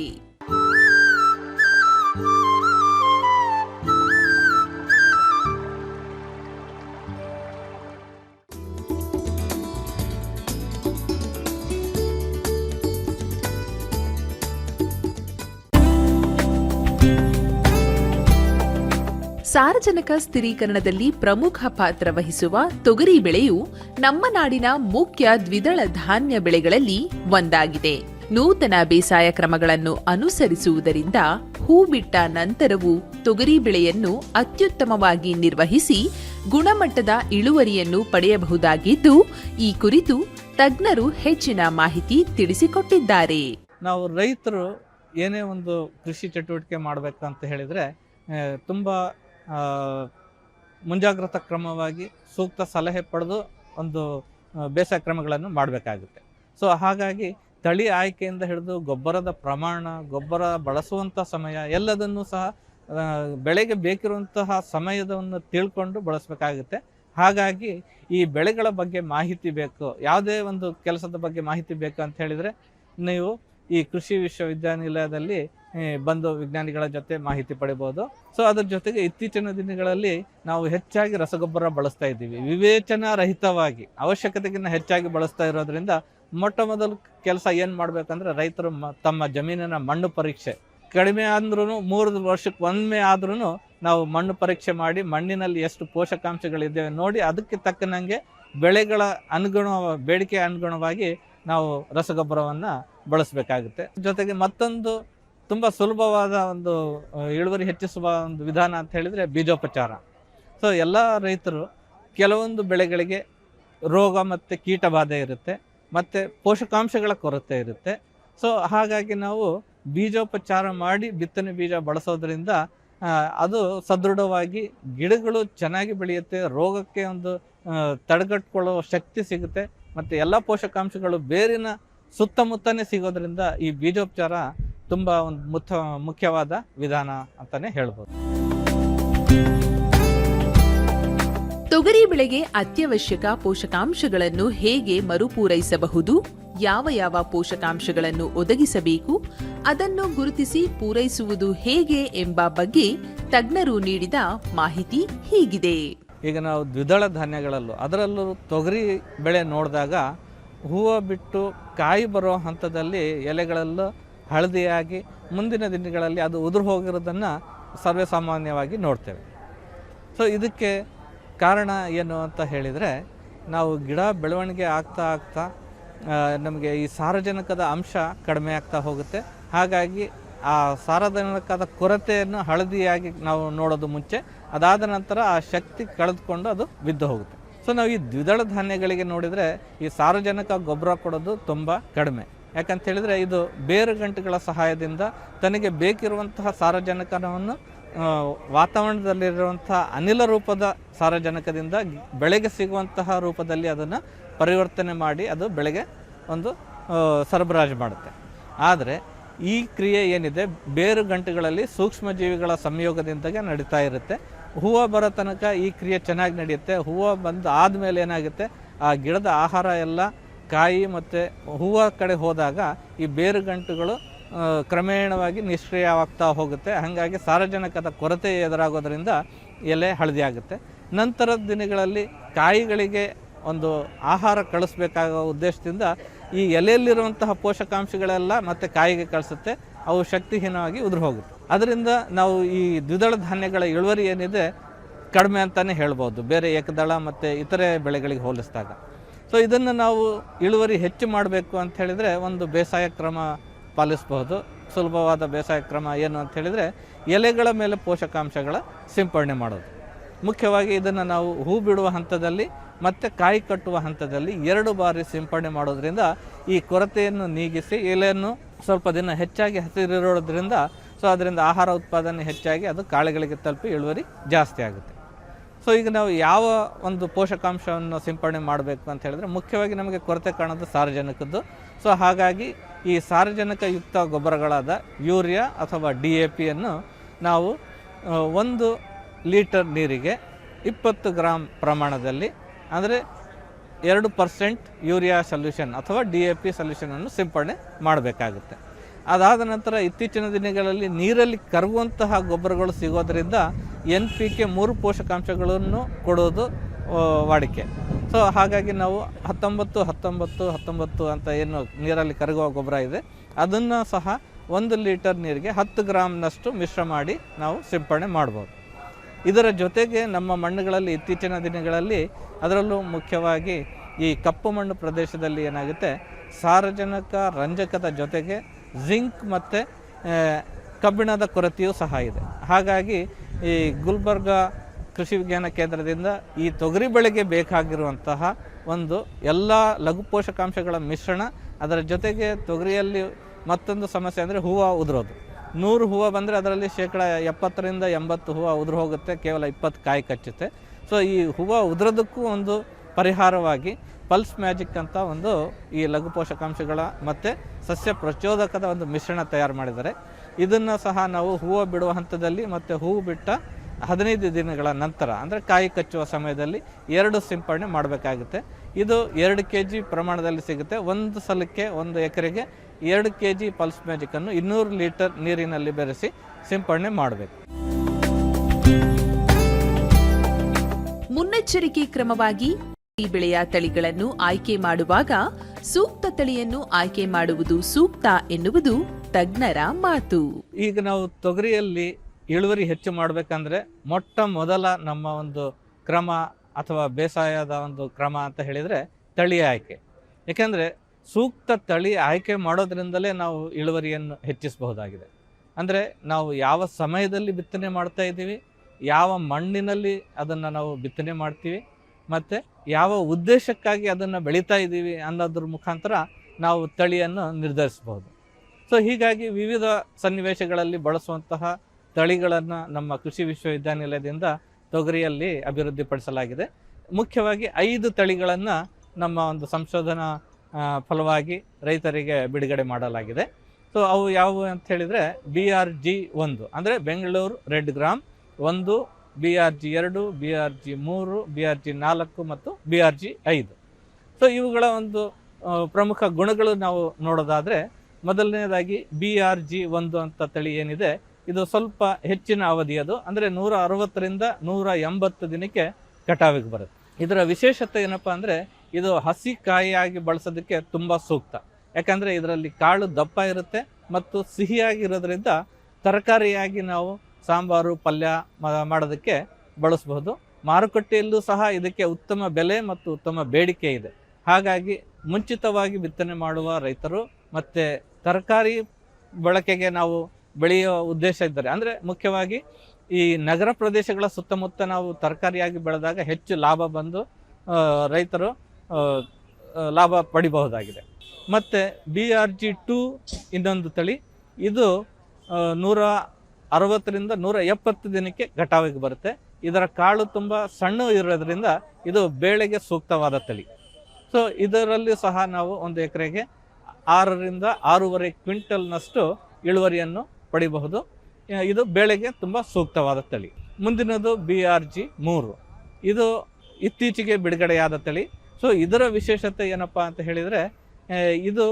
ಸಾರಜನಕ ಸ್ಥಿರೀಕರಣದಲ್ಲಿ ಪ್ರಮುಖ ಪಾತ್ರ ವಹಿಸುವ ತೊಗರಿ ಬೆಳೆಯು ನಮ್ಮ ನಾಡಿನ ಮುಖ್ಯ ದ್ವಿದಳ ಧಾನ್ಯ ಬೆಳೆಗಳಲ್ಲಿ ಒಂದಾಗಿದೆ. ನೂತನ ಬೇಸಾಯ ಕ್ರಮಗಳನ್ನು ಅನುಸರಿಸುವುದರಿಂದ ಹೂ ಬಿಟ್ಟ ನಂತರವೂ ತೊಗರಿ ಬೆಳೆಯನ್ನು ಅತ್ಯುತ್ತಮವಾಗಿ ನಿರ್ವಹಿಸಿ ಗುಣಮಟ್ಟದ ಇಳುವರಿಯನ್ನು ಪಡೆಯಬಹುದಾಗಿದ್ದು, ಈ ಕುರಿತು ತಜ್ಞರು ಹೆಚ್ಚಿನ ಮಾಹಿತಿ ತಿಳಿಸಿಕೊಟ್ಟಿದ್ದಾರೆ. ನಾವು ರೈತರು ಏನೇ ಒಂದು ಕೃಷಿ ಚಟುವಟಿಕೆ ಮಾಡಬೇಕಂತ ಹೇಳಿದರೆ ತುಂಬ ಮುಂಜಾಗ್ರತಾ ಕ್ರಮವಾಗಿ ಸೂಕ್ತ ಸಲಹೆ ಪಡೆದು ಒಂದು ಬೇಸಾಯ ಕ್ರಮಗಳನ್ನು ಮಾಡಬೇಕಾಗುತ್ತೆ. ಸೊ, ಹಾಗಾಗಿ ತಳಿ ಆಯ್ಕೆಯಿಂದ ಹಿಡಿದು ಗೊಬ್ಬರದ ಪ್ರಮಾಣ, ಗೊಬ್ಬರ ಬಳಸುವಂಥ ಸಮಯ ಎಲ್ಲದನ್ನು ಸಹ ಬೆಳೆಗೆ ಬೇಕಿರುವಂತಹ ಸಮಯದವನ್ನು ತಿಳ್ಕೊಂಡು ಬಳಸಬೇಕಾಗುತ್ತೆ. ಹಾಗಾಗಿ ಈ ಬೆಳೆಗಳ ಬಗ್ಗೆ ಮಾಹಿತಿ ಬೇಕು, ಯಾವುದೇ ಒಂದು ಕೆಲಸದ ಬಗ್ಗೆ ಮಾಹಿತಿ ಬೇಕು ಅಂತ ಹೇಳಿದರೆ, ನೀವು ಈ ಕೃಷಿ ವಿಶ್ವವಿದ್ಯಾನಿಲಯದಲ್ಲಿ ಬಂದು ವಿಜ್ಞಾನಿಗಳ ಜೊತೆ ಮಾಹಿತಿ ಪಡಿಬೋದು. ಸೊ ಅದ್ರ ಜೊತೆಗೆ ಇತ್ತೀಚಿನ ದಿನಗಳಲ್ಲಿ ನಾವು ಹೆಚ್ಚಾಗಿ ರಸಗೊಬ್ಬರ ಬಳಸ್ತಾ ಇದ್ದೀವಿ. ವಿವೇಚನಾ ರಹಿತವಾಗಿ ಅವಶ್ಯಕತೆಗಿಂತ ಹೆಚ್ಚಾಗಿ ಬಳಸ್ತಾ ಇರೋದ್ರಿಂದ ಮೊಟ್ಟ ಮೊದಲು ಕೆಲಸ ಏನು ಮಾಡಬೇಕಂದ್ರೆ ರೈತರು ತಮ್ಮ ಜಮೀನಿನ ಮಣ್ಣು ಪರೀಕ್ಷೆ. ಕಡಿಮೆ ಅಂದ್ರೂ ಮೂರು ವರ್ಷಕ್ಕೆ ಒಮ್ಮೆ ಆದ್ರೂ ನಾವು ಮಣ್ಣು ಪರೀಕ್ಷೆ ಮಾಡಿ ಮಣ್ಣಿನಲ್ಲಿ ಎಷ್ಟು ಪೋಷಕಾಂಶಗಳಿದ್ದೇವೆ ನೋಡಿ ಅದಕ್ಕೆ ತಕ್ಕನಂಗೆ ಬೆಳೆಗಳ ಅನುಗುಣ ಬೇಡಿಕೆ ಅನುಗುಣವಾಗಿ ನಾವು ರಸಗೊಬ್ಬರವನ್ನು ಬಳಸಬೇಕಾಗುತ್ತೆ. ಜೊತೆಗೆ ಮತ್ತೊಂದು ತುಂಬ ಸುಲಭವಾದ ಒಂದು ಇಳುವರಿ ಹೆಚ್ಚಿಸುವ ಒಂದು ವಿಧಾನ ಅಂತ ಹೇಳಿದರೆ ಬೀಜೋಪಚಾರ. ಸೊ ಎಲ್ಲ ರೈತರು ಕೆಲವೊಂದು ಬೆಳೆಗಳಿಗೆ ರೋಗ ಮತ್ತು ಕೀಟ ಬಾಧೆ ಇರುತ್ತೆ, ಮತ್ತು ಪೋಷಕಾಂಶಗಳ ಕೊರತೆ ಇರುತ್ತೆ. ಸೊ ಹಾಗಾಗಿ ನಾವು ಬೀಜೋಪಚಾರ ಮಾಡಿ ಬಿತ್ತನೆ ಬೀಜ ಬಳಸೋದ್ರಿಂದ ಅದು ಸದೃಢವಾಗಿ ಗಿಡಗಳು ಚೆನ್ನಾಗಿ ಬೆಳೆಯುತ್ತೆ, ರೋಗಕ್ಕೆ ಒಂದು ತಡೆಗಟ್ಕೊಳ್ಳೋ ಶಕ್ತಿ ಸಿಗುತ್ತೆ, ಮತ್ತು ಎಲ್ಲ ಪೋಷಕಾಂಶಗಳು ಬೇರಿನ ಸುತ್ತಮುತ್ತನೇ ಸಿಗೋದ್ರಿಂದ ಈ ಬೀಜೋಪಚಾರ ತುಂಬ ಒಂದು ಮುಖ್ಯ ಮುಖ್ಯವಾದ ವಿಧಾನ ಅಂತಲೇ ಹೇಳ್ಬೋದು. ತೊಗರಿ ಬೆಳೆಗೆ ಅತ್ಯವಶ್ಯಕ ಪೋಷಕಾಂಶಗಳನ್ನು ಹೇಗೆ ಮರುಪೂರೈಸಬಹುದು? ಯಾವ ಯಾವ ಪೋಷಕಾಂಶಗಳನ್ನು ಒದಗಿಸಬೇಕು? ಅದನ್ನು ಗುರುತಿಸಿ ಪೂರೈಸುವುದು ಹೇಗೆ ಎಂಬ ಬಗ್ಗೆ ತಜ್ಞರು ನೀಡಿದ ಮಾಹಿತಿ ಹೀಗಿದೆ. ಈಗ ನಾವು ದ್ವಿದಳ ಧಾನ್ಯಗಳಲ್ಲೂ ಅದರಲ್ಲೂ ತೊಗರಿ ಬೆಳೆ ನೋಡಿದಾಗ ಹೂವು ಬಿಟ್ಟು ಕಾಯಿ ಬರೋ ಹಂತದಲ್ಲಿ ಎಲೆಗಳಲ್ಲೂ ಹಳದಿಯಾಗಿ ಮುಂದಿನ ದಿನಗಳಲ್ಲಿ ಅದು ಉದುರು ಹೋಗಿರೋದನ್ನು ಸರ್ವೇ ಸಾಮಾನ್ಯವಾಗಿ ನೋಡ್ತೇವೆ. ಸೊ ಇದಕ್ಕೆ ಕಾರಣ ಏನು ಅಂತ ಹೇಳಿದರೆ, ನಾವು ಗಿಡ ಬೆಳವಣಿಗೆ ಆಗ್ತಾ ಆಗ್ತಾ ನಮಗೆ ಈ ಸಾರಜನಕದ ಅಂಶ ಕಡಿಮೆ ಆಗ್ತಾ ಹೋಗುತ್ತೆ. ಹಾಗಾಗಿ ಆ ಸಾರಜನಕದ ಕೊರತೆಯನ್ನು ಹಳದಿಯಾಗಿ ನಾವು ನೋಡೋದು ಮುಂಚೆ, ಅದಾದ ನಂತರ ಆ ಶಕ್ತಿ ಕಳೆದುಕೊಂಡು ಅದು ಬಿದ್ದು ಹೋಗುತ್ತೆ. ಸೊ ನಾವು ಈ ದ್ವಿದಳ ಧಾನ್ಯಗಳಿಗೆ ನೋಡಿದರೆ ಈ ಸಾರಜನಕ ಗೊಬ್ಬರ ಕೊಡೋದು ತುಂಬ ಕಡಿಮೆ. ಯಾಕಂತ ಹೇಳಿದರೆ ಇದು ಬೇರು ಗಂಟುಗಳ ಸಹಾಯದಿಂದ ತನಗೆ ಬೇಕಿರುವಂತಹ ಸಾರಜನಕವನ್ನು ವಾತಾವರಣದಲ್ಲಿರುವಂತಹ ಅನಿಲ ರೂಪದ ಸಾರಜನಕದಿಂದ ಬೆಳೆಗೆ ಸಿಗುವಂತಹ ರೂಪದಲ್ಲಿ ಅದನ್ನು ಪರಿವರ್ತನೆ ಮಾಡಿ ಅದು ಬೆಳೆಗೆ ಒಂದು ಸರಬರಾಜು ಮಾಡುತ್ತೆ. ಆದರೆ ಈ ಕ್ರಿಯೆ ಏನಿದೆ, ಬೇರು ಗಂಟುಗಳಲ್ಲಿ ಸೂಕ್ಷ್ಮ ಜೀವಿಗಳ ಸಂಯೋಗದಿಂದಾಗೆ ನಡೀತಾ ಇರುತ್ತೆ. ಹೂವು ಬರೋ ತನಕ ಈ ಕ್ರಿಯೆ ಚೆನ್ನಾಗಿ ನಡೆಯುತ್ತೆ. ಹೂವು ಬಂದು ಆದಮೇಲೆ ಏನಾಗುತ್ತೆ, ಆ ಗಿಡದ ಆಹಾರ ಎಲ್ಲ ಕಾಯಿ ಮತ್ತು ಹೂವು ಕಡೆ ಹೋದಾಗ ಈ ಬೇರು ಗಂಟುಗಳು ಕ್ರಮೇಣವಾಗಿ ನಿಷ್ಕ್ರಿಯವಾಗ್ತಾ ಹೋಗುತ್ತೆ. ಹಾಗಾಗಿ ಸಾರಜನಕದ ಕೊರತೆ ಎದುರಾಗೋದ್ರಿಂದ ಎಲೆ ಹಳದಿ ಆಗುತ್ತೆ ನಂತರದ ದಿನಗಳಲ್ಲಿ ಕಾಯಿಗಳಿಗೆ ಒಂದು ಆಹಾರ ಕಳಿಸ್ಬೇಕಾಗೋ ಉದ್ದೇಶದಿಂದ ಈ ಎಲೆಯಲ್ಲಿರುವಂತಹ ಪೋಷಕಾಂಶಗಳೆಲ್ಲ ಮತ್ತೆ ಕಾಯಿಗೆ ಕಳಿಸುತ್ತೆ. ಅವು ಶಕ್ತಿಹೀನವಾಗಿ ಉದುರು ಹೋಗುತ್ತೆ. ಅದರಿಂದ ನಾವು ಈ ದ್ವಿದಳ ಧಾನ್ಯಗಳ ಇಳುವರಿ ಏನಿದೆ ಕಡಿಮೆ ಅಂತಲೇ ಹೇಳ್ಬೋದು. ಬೇರೆ ಏಕದಳ ಮತ್ತು ಇತರೆ ಬೆಳೆಗಳಿಗೆ ಹೋಲಿಸಿದಾಗ. ಸೊ ಇದನ್ನು ನಾವು ಇಳುವರಿ ಹೆಚ್ಚು ಮಾಡಬೇಕು ಅಂತ ಹೇಳಿದರೆ ಒಂದು ಬೇಸಾಯ ಕ್ರಮ ಪಾಲಿಸಬಹುದು. ಸುಲಭವಾದ ಬೇಸಾಯ ಕ್ರಮ ಏನು ಅಂತ ಹೇಳಿದರೆ ಎಲೆಗಳ ಮೇಲೆ ಪೋಷಕಾಂಶಗಳ ಸಿಂಪಡಣೆ ಮಾಡೋದು. ಮುಖ್ಯವಾಗಿ ಇದನ್ನು ನಾವು ಹೂ ಬಿಡುವ ಹಂತದಲ್ಲಿ ಮತ್ತು ಕಾಯಿ ಕಟ್ಟುವ ಹಂತದಲ್ಲಿ ಎರಡು ಬಾರಿ ಸಿಂಪಡಣೆ ಮಾಡೋದ್ರಿಂದ ಈ ಕೊರತೆಯನ್ನು ನೀಗಿಸಿ ಎಲೆಯನ್ನು ಸ್ವಲ್ಪ ದಿನ ಹೆಚ್ಚಾಗಿ ಹಸಿರಿರೋದ್ರಿಂದ, ಸೊ, ಅದರಿಂದ ಆಹಾರ ಉತ್ಪಾದನೆ ಹೆಚ್ಚಾಗಿ ಅದು ಕಾಳುಗಳಿಗೆ ತಲುಪಿ ಇಳುವರಿ ಜಾಸ್ತಿ ಆಗುತ್ತೆ. ಸೊ ಈಗ ನಾವು ಯಾವ ಒಂದು ಪೋಷಕಾಂಶವನ್ನು ಸಿಂಪಡಣೆ ಮಾಡಬೇಕು ಅಂತ ಹೇಳಿದ್ರೆ ಮುಖ್ಯವಾಗಿ ನಮಗೆ ಕೊರತೆ ಕಾಣೋದು ಸಾರಜನಕದ್ದು. ಸೊ ಹಾಗಾಗಿ ಈ ಸಾರಜನಕಯುಕ್ತ ಗೊಬ್ಬರಗಳಾದ ಯೂರಿಯಾ ಅಥವಾ ಡಿ ಎ ಪಿಯನ್ನು ನಾವು ಒಂದು ಲೀಟರ್ ನೀರಿಗೆ ಇಪ್ಪತ್ತು ಗ್ರಾಮ್ ಪ್ರಮಾಣದಲ್ಲಿ, ಅಂದರೆ ಎರಡು ಪರ್ಸೆಂಟ್ ಯೂರಿಯಾ ಸೊಲ್ಯೂಷನ್ ಅಥವಾ ಡಿ ಎ ಪಿ ಸೊಲ್ಯೂಷನನ್ನು ಸಿಂಪಡಣೆ ಮಾಡಬೇಕಾಗುತ್ತೆ. ಅದಾದ ನಂತರ ಇತ್ತೀಚಿನ ದಿನಗಳಲ್ಲಿ ನೀರಲ್ಲಿ ಕರಗುವಂತಹ ಗೊಬ್ಬರಗಳು ಸಿಗೋದರಿಂದ ಎನ್ ಪಿ ಕೆ ಮೂರು ಪೋಷಕಾಂಶಗಳನ್ನು ಕೊಡೋದು ವಾಡಿಕೆ. ಸೊ ಹಾಗಾಗಿ ನಾವು ಹತ್ತೊಂಬತ್ತು ಹತ್ತೊಂಬತ್ತು ಹತ್ತೊಂಬತ್ತು ಅಂತ ಏನು ನೀರಲ್ಲಿ ಕರಗುವ ಗೊಬ್ಬರ ಇದೆ. ಅದನ್ನು ಸಹ ಒಂದು ಲೀಟರ್ ನೀರಿಗೆ ಹತ್ತು ಗ್ರಾಮ್ನಷ್ಟು ಮಿಶ್ರ ಮಾಡಿ ನಾವು ಸಿಂಪಡಣೆ ಮಾಡ್ಬೋದು. ಇದರ ಜೊತೆಗೆ ನಮ್ಮ ಮಣ್ಣುಗಳಲ್ಲಿ ಇತ್ತೀಚಿನ ದಿನಗಳಲ್ಲಿ ಅದರಲ್ಲೂ ಮುಖ್ಯವಾಗಿ ಈ ಕಪ್ಪು ಮಣ್ಣು ಪ್ರದೇಶದಲ್ಲಿ ಏನಾಗುತ್ತೆ ಸಾರಜನಕ, ರಂಜಕದ ಜೊತೆಗೆ ಜಿಂಕ್ ಮತ್ತು ಕಬ್ಬಿಣದ ಕೊರತೆಯೂ ಸಹ ಇದೆ. ಹಾಗಾಗಿ ಈ ಗುಲ್ಬರ್ಗ ಕೃಷಿ ವಿಜ್ಞಾನ ಕೇಂದ್ರದಿಂದ ಈ ತೊಗರಿ ಬೆಳೆಗೆ ಬೇಕಾಗಿರುವಂತಹ ಒಂದು ಎಲ್ಲ ಲಘು ಪೋಷಕಾಂಶಗಳ ಮಿಶ್ರಣ, ಅದರ ಜೊತೆಗೆ ತೊಗರಿಯಲ್ಲಿ ಮತ್ತೊಂದು ಸಮಸ್ಯೆ ಅಂದರೆ ಹೂವು ಉದುರೋದು. ನೂರು ಹೂವು ಬಂದರೆ ಅದರಲ್ಲಿ ಶೇಕಡ ಎಪ್ಪತ್ತರಿಂದ ಎಂಬತ್ತು ಹೂವು ಉದುರು ಹೋಗುತ್ತೆ, ಕೇವಲ ಇಪ್ಪತ್ತು ಕಾಯಿ ಕಚ್ಚುತ್ತೆ. ಸೊ ಈ ಹೂವು ಉದುರೋದಕ್ಕೂ ಒಂದು ಪರಿಹಾರವಾಗಿ ಪಲ್ಸ್ ಮ್ಯಾಜಿಕ್ ಅಂತ ಒಂದು ಈ ಲಘು ಪೋಷಕಾಂಶಗಳ ಮತ್ತು ಸಸ್ಯ ಪ್ರಚೋದಕದ ಒಂದು ಮಿಶ್ರಣ ತಯಾರು ಮಾಡಿದ್ದಾರೆ. ಇದನ್ನು ಸಹ ನಾವು ಹೂವು ಬಿಡುವ ಹಂತದಲ್ಲಿ ಮತ್ತು ಹೂವು ಬಿಟ್ಟ ಹದಿನೈದು ದಿನಗಳ ನಂತರ, ಅಂದರೆ ಕಾಯಿ ಕಚ್ಚುವ ಸಮಯದಲ್ಲಿ ಎರಡು ಸಿಂಪಡಣೆ ಮಾಡಬೇಕಾಗುತ್ತೆ. ಇದು ಎರಡು ಕೆ ಜಿ ಪ್ರಮಾಣದಲ್ಲಿ ಸಿಗುತ್ತೆ. ಒಂದು ಸಲಕ್ಕೆ ಒಂದು ಎಕರೆಗೆ ಎರಡು ಕೆ ಜಿ ಪಲ್ಸ್ ಮ್ಯಾಜಿಕನ್ನು ಇನ್ನೂರು ಲೀಟರ್ ನೀರಿನಲ್ಲಿ ಬೆರೆಸಿ ಸಿಂಪಡಣೆ ಮಾಡಬೇಕು. ಮುನ್ನೆಚ್ಚರಿಕೆ ಕ್ರಮವಾಗಿ ಈ ಬೆಳೆಯ ತಳಿಗಳನ್ನು ಆಯ್ಕೆ ಮಾಡುವಾಗ ಸೂಕ್ತ ತಳಿಯನ್ನು ಆಯ್ಕೆ ಮಾಡುವುದು ಸೂಕ್ತ ಎನ್ನುವುದು ತಜ್ಞರ ಮಾತು. ಈಗ ನಾವು ತೊಗರಿಯಲ್ಲಿ ಇಳುವರಿ ಹೆಚ್ಚು ಮಾಡಬೇಕಂದ್ರೆ ಮೊಟ್ಟ ಮೊದಲ ನಮ್ಮ ಒಂದು ಕ್ರಮ ಅಥವಾ ಬೇಸಾಯದ ಒಂದು ಕ್ರಮ ಅಂತ ಹೇಳಿದರೆ ತಳಿ ಆಯ್ಕೆ. ಏಕೆಂದರೆ ಸೂಕ್ತ ತಳಿ ಆಯ್ಕೆ ಮಾಡೋದ್ರಿಂದಲೇ ನಾವು ಇಳುವರಿಯನ್ನು ಹೆಚ್ಚಿಸಬಹುದಾಗಿದೆ. ಅಂದರೆ ನಾವು ಯಾವ ಸಮಯದಲ್ಲಿ ಬಿತ್ತನೆ ಮಾಡ್ತಾ ಇದ್ದೀವಿ, ಯಾವ ಮಣ್ಣಿನಲ್ಲಿ ಅದನ್ನು ನಾವು ಬಿತ್ತನೆ ಮಾಡ್ತೀವಿ ಮತ್ತು ಯಾವ ಉದ್ದೇಶಕ್ಕಾಗಿ ಅದನ್ನು ಬೆಳೀತಾ ಇದ್ದೀವಿ ಅನ್ನೋದ್ರ ಮುಖಾಂತರ ನಾವು ತಳಿಯನ್ನು ನಿರ್ಧರಿಸಬಹುದು. ಸೊ ಹೀಗಾಗಿ ವಿವಿಧ ಸನ್ನಿವೇಶಗಳಲ್ಲಿ ಬಳಸುವಂತಹ ತಳಿಗಳನ್ನು ನಮ್ಮ ಕೃಷಿ ವಿಶ್ವವಿದ್ಯಾನಿಲಯದಿಂದ ತೊಗರಿಯಲ್ಲಿ ಅಭಿವೃದ್ಧಿಪಡಿಸಲಾಗಿದೆ. ಮುಖ್ಯವಾಗಿ ಐದು ತಳಿಗಳನ್ನು ನಮ್ಮ ಒಂದು ಸಂಶೋಧನಾ ಫಲವಾಗಿ ರೈತರಿಗೆ ಬಿಡುಗಡೆ ಮಾಡಲಾಗಿದೆ. ಸೊ ಅವು ಯಾವುವು ಅಂತ ಹೇಳಿದರೆ ಬಿ ಆರ್ ಜಿ ಒಂದು, ಅಂದರೆ ಬೆಂಗಳೂರು ರೆಡ್ ಗ್ರಾಮ್ ಒಂದು ಬಿ ಆರ್ ಜಿ ಎರಡು ಬಿ ಆರ್ ಜಿ ಮೂರು ಬಿ ಆರ್ ಜಿ ನಾಲ್ಕು ಮತ್ತು ಬಿ ಆರ್ ಜಿ ಐದು. ಸೊ ಇವುಗಳ ಒಂದು ಪ್ರಮುಖ ಗುಣಗಳು ನಾವು ನೋಡೋದಾದರೆ, ಮೊದಲನೇದಾಗಿ ಬಿ ಆರ್ ಜಿ ಒಂದು ಅಂತ ತಳಿ ಏನಿದೆ, ಇದು ಸ್ವಲ್ಪ ಹೆಚ್ಚಿನ ಅವಧಿಯದು, ಅಂದರೆ ನೂರ ಅರವತ್ತರಿಂದ ನೂರ ಎಂಬತ್ತು ದಿನಕ್ಕೆ ಕಟಾವಿಗೆ ಬರುತ್ತೆ. ಇದರ ವಿಶೇಷತೆ ಏನಪ್ಪ ಅಂದರೆ, ಇದು ಹಸಿ ಕಾಯಿಯಾಗಿ ಬಳಸೋದಕ್ಕೆ ತುಂಬ ಸೂಕ್ತ. ಯಾಕಂದರೆ ಇದರಲ್ಲಿ ಕಾಳು ದಪ್ಪ ಇರುತ್ತೆ ಮತ್ತು ಸಿಹಿಯಾಗಿರೋದ್ರಿಂದ ತರಕಾರಿಯಾಗಿ ನಾವು ಸಾಂಬಾರು, ಪಲ್ಯ ಮಾಡೋದಕ್ಕೆ ಬಳಸಬಹುದು. ಮಾರುಕಟ್ಟೆಯಲ್ಲೂ ಸಹ ಇದಕ್ಕೆ ಉತ್ತಮ ಬೆಲೆ ಮತ್ತು ಉತ್ತಮ ಬೇಡಿಕೆ ಇದೆ. ಹಾಗಾಗಿ ಮುಂಚಿತವಾಗಿ ಬಿತ್ತನೆ ಮಾಡುವ ರೈತರು ಮತ್ತು ತರಕಾರಿ ಬಳಕೆಗೆ ನಾವು ಬೆಳೆಯುವ ಉದ್ದೇಶ ಇದ್ದಾರೆ, ಅಂದರೆ ಮುಖ್ಯವಾಗಿ ಈ ನಗರ ಪ್ರದೇಶಗಳ ಸುತ್ತಮುತ್ತ ನಾವು ತರಕಾರಿಯಾಗಿ ಬೆಳೆದಾಗ ಹೆಚ್ಚು ಲಾಭ ಬಂದು ರೈತರು ಲಾಭ ಪಡಿಬಹುದಾಗಿದೆ. ಮತ್ತು ಬಿ ಆರ್ ಜಿ ಟೂ ಇನ್ನೊಂದು ತಳಿ. ಇದು ನೂರ ಅರವತ್ತರಿಂದ ನೂರ ಎಪ್ಪತ್ತು ದಿನಕ್ಕೆ ಘಟಾವಿಗೆ ಬರುತ್ತೆ. ಇದರ ಕಾಳು ತುಂಬ ಸಣ್ಣ ಇರೋದ್ರಿಂದ ಇದು ಬೇಳೆಗೆ ಸೂಕ್ತವಾದ ತಳಿ. ಸೊ ಇದರಲ್ಲಿ ಸಹ ನಾವು ಒಂದು ಎಕರೆಗೆ ಆರರಿಂದ ಆರೂವರೆ ಕ್ವಿಂಟಲ್ನಷ್ಟು ಇಳುವರಿಯನ್ನು ಪಡಿಬಹುದು. ಇದು ಬೇಳೆಗೆ ತುಂಬ ಸೂಕ್ತವಾದ ತಳಿ. ಮುಂದಿನದು ಬಿ ಆರ್ ಜಿ ಮೂರು. ಇದು ಇತ್ತೀಚೆಗೆ ಬಿಡುಗಡೆಯಾದ ತಳಿ. ಸೊ ಇದರ ವಿಶೇಷತೆ ಏನಪ್ಪ ಅಂತ ಹೇಳಿದರೆ ಇದು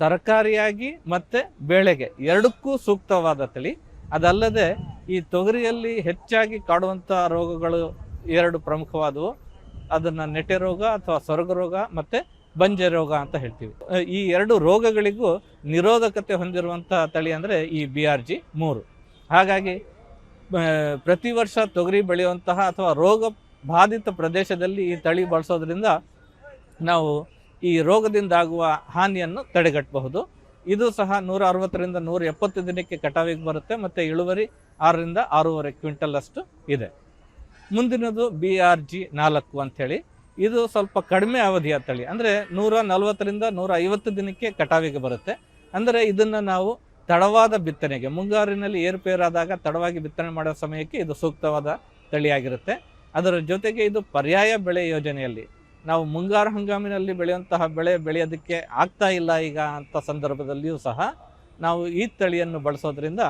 ತರಕಾರಿಯಾಗಿ ಮತ್ತು ಬೇಳೆಗೆ ಎರಡಕ್ಕೂ ಸೂಕ್ತವಾದ ತಳಿ. ಅದಲ್ಲದೆ ಈ ತೊಗರಿಯಲ್ಲಿ ಹೆಚ್ಚಾಗಿ ಕಾಡುವಂಥ ರೋಗಗಳು ಎರಡು ಪ್ರಮುಖವಾದವು. ಅದನ್ನು ನೆಟೆ ರೋಗ ಅಥವಾ ಸೊರಗ ರೋಗ ಮತ್ತು ಬಂಜೆ ರೋಗ ಅಂತ ಹೇಳ್ತೀವಿ. ಈ ಎರಡು ರೋಗಗಳಿಗೂ ನಿರೋಧಕತೆ ಹೊಂದಿರುವಂಥ ತಳಿ ಅಂದರೆ ಈ ಬಿ ಆರ್ ಜಿ ಮೂರು. ಹಾಗಾಗಿ ಪ್ರತಿ ವರ್ಷ ತೊಗರಿ ಬೆಳೆಯುವಂತಹ ಅಥವಾ ರೋಗ ಬಾಧಿತ ಪ್ರದೇಶದಲ್ಲಿ ಈ ತಳಿ ಬಳಸೋದ್ರಿಂದ ನಾವು ಈ ರೋಗದಿಂದಾಗುವ ಹಾನಿಯನ್ನು ತಡೆಗಟ್ಟಬಹುದು. ಇದು ಸಹ ನೂರ ಅರವತ್ತರಿಂದ ನೂರ ಎಪ್ಪತ್ತು ದಿನಕ್ಕೆ ಕಟಾವಿಗೆ ಬರುತ್ತೆ, ಮತ್ತು ಇಳುವರಿ ಆರರಿಂದ ಆರೂವರೆ ಕ್ವಿಂಟಲ್ ಅಷ್ಟು ಇದೆ. ಮುಂದಿನದು ಬಿ ಆರ್ ಜಿ ನಾಲ್ಕು ಅಂಥೇಳಿ. ಇದು ಸ್ವಲ್ಪ ಕಡಿಮೆ ಅವಧಿಯ ತಳಿ ಅಂದರೆ ನೂರ ನಲವತ್ತರಿಂದ ನೂರ ಐವತ್ತು ದಿನಕ್ಕೆ ಕಟಾವಿಗೆ ಬರುತ್ತೆ. ಅಂದರೆ ಇದನ್ನು ನಾವು ತಡವಾದ ಬಿತ್ತನೆಗೆ, ಮುಂಗಾರಿನಲ್ಲಿ ಏರುಪೇರಾದಾಗ ತಡವಾಗಿ ಬಿತ್ತನೆ ಮಾಡೋ ಸಮಯಕ್ಕೆ ಇದು ಸೂಕ್ತವಾದ ತಳಿಯಾಗಿರುತ್ತೆ. ಅದರ ಜೊತೆಗೆ ಇದು ಪರ್ಯಾಯ ಬೆಳೆ ಯೋಜನೆಯಲ್ಲಿ ನಾವು ಮುಂಗಾರು ಹಂಗಾಮಿನಲ್ಲಿ ಬೆಳೆಯುವಂತಹ ಬೆಳೆ ಬೆಳೆಯೋದಕ್ಕೆ ಆಗ್ತಾ ಇಲ್ಲ ಈಗ ಅಂತ ಸಂದರ್ಭದಲ್ಲಿಯೂ ಸಹ ನಾವು ಈ ತಳಿಯನ್ನು ಬಳಸೋದ್ರಿಂದ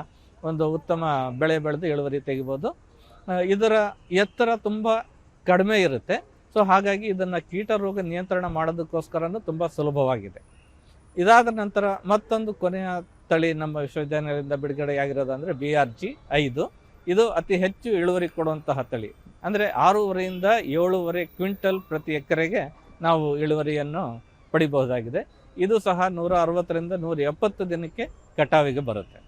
ಒಂದು ಉತ್ತಮ ಬೆಳೆ ಬೆಳೆದು ಇಳುವರಿ ತೆಗಿಬೋದು. ಇದರ ಎತ್ತರ ತುಂಬ ಕಡಿಮೆ ಇರುತ್ತೆ. ಸೊ ಹಾಗಾಗಿ ಇದನ್ನು ಕೀಟ ರೋಗ ನಿಯಂತ್ರಣ ಮಾಡೋದಕ್ಕೋಸ್ಕರನೂ ತುಂಬ ಸುಲಭವಾಗಿದೆ. ಇದಾದ ನಂತರ ಮತ್ತೊಂದು ಕೊನೆಯ ತಳಿ ನಮ್ಮ ವಿಶ್ವವಿದ್ಯಾನಿಲಯದಿಂದ ಬಿಡುಗಡೆಯಾಗಿರೋದು ಅಂದರೆ ಬಿ ಆರ್ ಜಿ ಐದು. ಇದು ಅತಿ ಹೆಚ್ಚು ಇಳುವರಿ ಕೊಡುವಂತಹ ತಳಿ. ಅಂದರೆ ಆರೂವರೆಯಿಂದ ಏಳೂವರೆ ಕ್ವಿಂಟಲ್ ಪ್ರತಿ ಎಕರೆಗೆ ನಾವು ಇಳುವರಿಯನ್ನು ಪಡಿಬಹುದಾಗಿದೆ. ಇದು ಸಹ ನೂರ ಅರವತ್ತರಿಂದ ನೂರ ಎಪ್ಪತ್ತು ದಿನಕ್ಕೆ ಕಟಾವಿಗೆ ಬರುತ್ತೆ.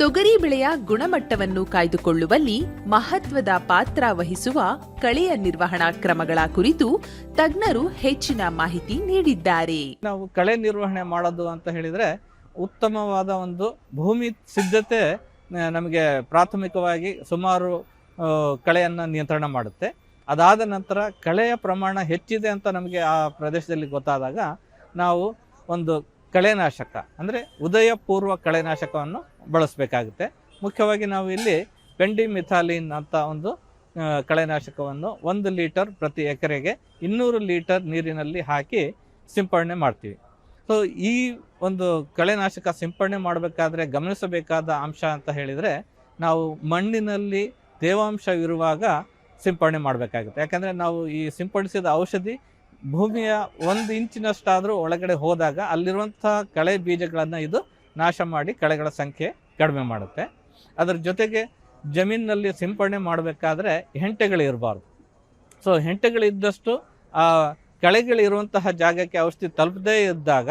ತೊಗರಿ ಬೆಳೆಯ ಗುಣಮಟ್ಟವನ್ನು ಕಾಯ್ದುಕೊಳ್ಳುವಲ್ಲಿ ಮಹತ್ವದ ಪಾತ್ರ ವಹಿಸುವ ಕಳೆಯ ನಿರ್ವಹಣಾ ಕ್ರಮಗಳ ಕುರಿತು ತಜ್ಞರು ಹೆಚ್ಚಿನ ಮಾಹಿತಿ ನೀಡಿದ್ದಾರೆ. ನಾವು ಕಳೆ ನಿರ್ವಹಣೆ ಮಾಡೋದು ಅಂತ ಹೇಳಿದ್ರೆ ಉತ್ತಮವಾದ ಒಂದು ಭೂಮಿ ಸಿದ್ಧತೆ ನಮಗೆ ಪ್ರಾಥಮಿಕವಾಗಿ ಸುಮಾರು ಕಳೆಯನ್ನು ನಿಯಂತ್ರಣ ಮಾಡುತ್ತೆ. ಅದಾದ ನಂತರ ಕಳೆಯ ಪ್ರಮಾಣ ಹೆಚ್ಚಿದೆ ಅಂತ ನಮಗೆ ಆ ಪ್ರದೇಶದಲ್ಲಿ ಗೊತ್ತಾದಾಗ ನಾವು ಒಂದು ಕಳೆನಾಶಕ, ಅಂದರೆ ಉದಯಪೂರ್ವ ಕಳೆನಾಶಕವನ್ನು ಬಳಸಬೇಕಾಗುತ್ತೆ. ಮುಖ್ಯವಾಗಿ ನಾವು ಇಲ್ಲಿ ಪೆಂಡಿ ಮಿಥಾಲಿನ್ ಅಂತ ಒಂದು ಕಳೆನಾಶಕವನ್ನು ಒಂದು ಲೀಟರ್ ಪ್ರತಿ ಎಕರೆಗೆ ಇನ್ನೂರು ಲೀಟರ್ ನೀರಿನಲ್ಲಿ ಹಾಕಿ ಸಿಂಪಡಣೆ ಮಾಡ್ತೀವಿ. ಸೊ ಈ ಒಂದು ಕಳೆನಾಶಕ ಸಿಂಪಡಣೆ ಮಾಡಬೇಕಾದ್ರೆ ಗಮನಿಸಬೇಕಾದ ಅಂಶ ಅಂತ ಹೇಳಿದರೆ, ನಾವು ಮಣ್ಣಿನಲ್ಲಿ ತೇವಾಂಶ ಇರುವಾಗ ಸಿಂಪಡಣೆ ಮಾಡಬೇಕಾಗುತ್ತೆ. ಯಾಕಂದರೆ ನಾವು ಈ ಸಿಂಪಡಿಸಿದ ಔಷಧಿ ಭೂಮಿಯ ಒಂದು ಇಂಚಿನಷ್ಟಾದರೂ ಒಳಗಡೆ ಹೋದಾಗ ಅಲ್ಲಿರುವಂಥ ಕಳೆ ಬೀಜಗಳನ್ನು ಇದು ನಾಶ ಮಾಡಿ ಕಳೆಗಳ ಸಂಖ್ಯೆ ಕಡಿಮೆ ಮಾಡುತ್ತೆ. ಅದರ ಜೊತೆಗೆ ಜಮೀನಿನಲ್ಲಿ ಸಿಂಪಡಣೆ ಮಾಡಬೇಕಾದ್ರೆ ಹೆಂಟೆಗಳು ಇರಬಾರ್ದು ಸೊ ಹೆಂಟೆಗಳಿದ್ದಷ್ಟು ಆ ಕಳೆಗಳಿರುವಂತಹ ಜಾಗಕ್ಕೆ ಔಷಧಿ ತಲುಪದೇ ಇದ್ದಾಗ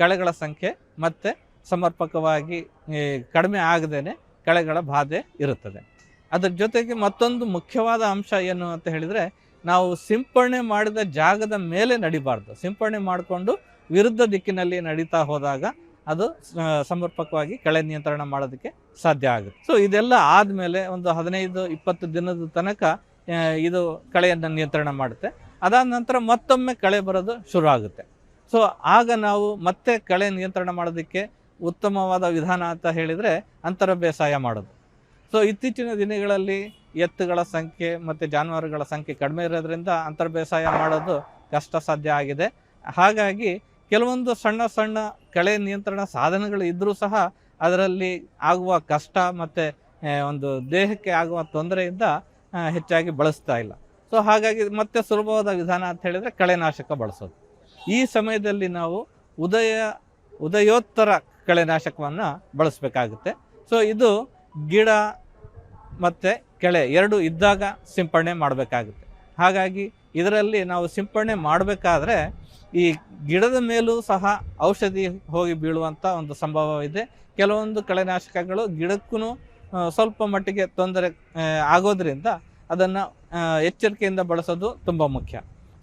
ಕಳೆಗಳ ಸಂಖ್ಯೆ ಮತ್ತೆ ಸಮರ್ಪಕವಾಗಿ ಕಡಿಮೆ ಆಗದೇನೆ ಕಳೆಗಳ ಬಾಧೆ ಇರುತ್ತದೆ. ಅದರ ಜೊತೆಗೆ ಮತ್ತೊಂದು ಮುಖ್ಯವಾದ ಅಂಶ ಏನು ಅಂತ ಹೇಳಿದರೆ, ನಾವು ಸಿಂಪಡಣೆ ಮಾಡಿದ ಜಾಗದ ಮೇಲೆ ನಡಿಬಾರ್ದು. ಸಿಂಪಡಣೆ ಮಾಡಿಕೊಂಡು ವಿರುದ್ಧ ದಿಕ್ಕಿನಲ್ಲಿ ನಡೀತಾ ಹೋದಾಗ ಅದು ಸಮರ್ಪಕವಾಗಿ ಕಳೆ ನಿಯಂತ್ರಣ ಮಾಡೋದಕ್ಕೆ ಸಾಧ್ಯ ಆಗುತ್ತೆ. ಸೊ ಇದೆಲ್ಲ ಆದಮೇಲೆ ಒಂದು ಹದಿನೈದು, ಇಪ್ಪತ್ತು ದಿನದ ತನಕ ಇದು ಕಳೆಯನ್ನು ನಿಯಂತ್ರಣ ಮಾಡುತ್ತೆ. ಅದಾದ ನಂತರ ಮತ್ತೊಮ್ಮೆ ಕಳೆ ಬರೋದು ಶುರು ಆಗುತ್ತೆ ಸೊ ಆಗ ನಾವು ಮತ್ತೆ ಕಳೆ ನಿಯಂತ್ರಣ ಮಾಡೋದಕ್ಕೆ ಉತ್ತಮವಾದ ವಿಧಾನ ಅಂತ ಹೇಳಿದರೆ ಅಂತರ ಬೇಸಾಯ ಮಾಡೋದು. ಸೊ ಇತ್ತೀಚಿನ ದಿನಗಳಲ್ಲಿ ಎತ್ತುಗಳ ಸಂಖ್ಯೆ ಮತ್ತು ಜಾನುವಾರುಗಳ ಸಂಖ್ಯೆ ಕಡಿಮೆ ಇರೋದ್ರಿಂದ ಅಂತರ ಬೇಸಾಯ ಮಾಡೋದು ಕಷ್ಟ ಸಾಧ್ಯ ಆಗಿದೆ. ಹಾಗಾಗಿ ಕೆಲವೊಂದು ಸಣ್ಣ ಸಣ್ಣ ಕಳೆ ನಿಯಂತ್ರಣ ಸಾಧನಗಳು ಇದ್ದರೂ ಸಹ ಅದರಲ್ಲಿ ಆಗುವ ಕಷ್ಟ ಮತ್ತು ಒಂದು ದೇಹಕ್ಕೆ ಆಗುವ ತೊಂದರೆಯಿಂದ ಹೆಚ್ಚಾಗಿ ಬಳಸ್ತಾ ಇಲ್ಲ. ಸೊ ಹಾಗಾಗಿ ಮತ್ತೆ ಸುಲಭವಾದ ವಿಧಾನ ಅಂತ ಹೇಳಿದರೆ ಕಳೆನಾಶಕ ಬಳಸೋದು. ಈ ಸಮಯದಲ್ಲಿ ನಾವು ಉದಯ, ಉದಯೋತ್ತರ ಕಳೆನಾಶಕವನ್ನು ಬಳಸಬೇಕಾಗುತ್ತೆ. ಸೊ ಇದು ಗಿಡ ಮತ್ತು ಕೆಳೆ ಎರಡು ಇದ್ದಾಗ ಸಿಂಪಡಣೆ ಮಾಡಬೇಕಾಗುತ್ತೆ. ಹಾಗಾಗಿ ಇದರಲ್ಲಿ ನಾವು ಸಿಂಪಡಣೆ ಮಾಡಬೇಕಾದ್ರೆ ಈ ಗಿಡದ ಮೇಲೂ ಸಹ ಔಷಧಿ ಹೋಗಿ ಬೀಳುವಂಥ ಒಂದು ಸಂಭವ ಇದೆ ಕೆಲವೊಂದು ಕಳೆನಾಶಕಗಳು ಗಿಡಕ್ಕೂ ಸ್ವಲ್ಪ ಮಟ್ಟಿಗೆ ತೊಂದರೆ ಆಗೋದ್ರಿಂದ ಅದನ್ನು ಎಚ್ಚರಿಕೆಯಿಂದ ಬಳಸೋದು ತುಂಬ ಮುಖ್ಯ.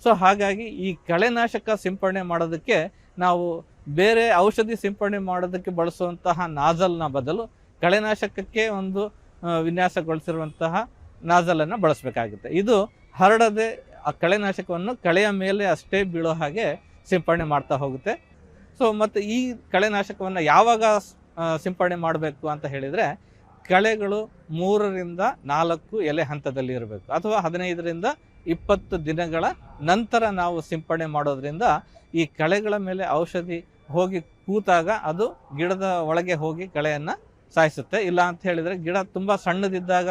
ಸೊ ಹಾಗಾಗಿ ಈ ಕಳೆನಾಶಕ ಸಿಂಪಡಣೆ ಮಾಡೋದಕ್ಕೆ ನಾವು ಬೇರೆ ಔಷಧಿ ಸಿಂಪಡಣೆ ಮಾಡೋದಕ್ಕೆ ಬಳಸುವಂತಹ ನಾಜಲ್ನ ಬದಲು ಕಳೆನಾಶಕಕ್ಕೆ ಒಂದು ವಿನ್ಯಾಸಗೊಳಿಸಿರುವಂತಹ ನಾಜಲನ್ನು ಬಳಸಬೇಕಾಗುತ್ತೆ. ಇದು ಹರಡದೆ ಆ ಕಳೆನಾಶಕವನ್ನು ಕಳೆಯ ಮೇಲೆ ಅಷ್ಟೇ ಬೀಳೋ ಹಾಗೆ ಸಿಂಪಡಣೆ ಮಾಡ್ತಾ ಹೋಗುತ್ತೆ. ಸೊ ಮತ್ತು ಈ ಕಳೆನಾಶಕವನ್ನು ಯಾವಾಗ ಸಿಂಪಡಣೆ ಮಾಡಬೇಕು ಅಂತ ಹೇಳಿದರೆ ಕಳೆಗಳು ಮೂರರಿಂದ ನಾಲ್ಕು ಎಲೆ ಹಂತದಲ್ಲಿ ಇರಬೇಕು ಅಥವಾ ಹದಿನೈದರಿಂದ ಇಪ್ಪತ್ತು ದಿನಗಳ ನಂತರ ನಾವು ಸಿಂಪಡಣೆ ಮಾಡೋದ್ರಿಂದ ಈ ಕಳೆಗಳ ಮೇಲೆ ಔಷಧಿ ಹೋಗಿ ಕೂತಾಗ ಅದು ಗಿಡದ ಒಳಗೆ ಹೋಗಿ ಕಳೆಯನ್ನು ಸಾಯಿಸುತ್ತೆ. ಇಲ್ಲ ಅಂತ ಹೇಳಿದರೆ ಗಿಡ ತುಂಬ ಸಣ್ಣದಿದ್ದಾಗ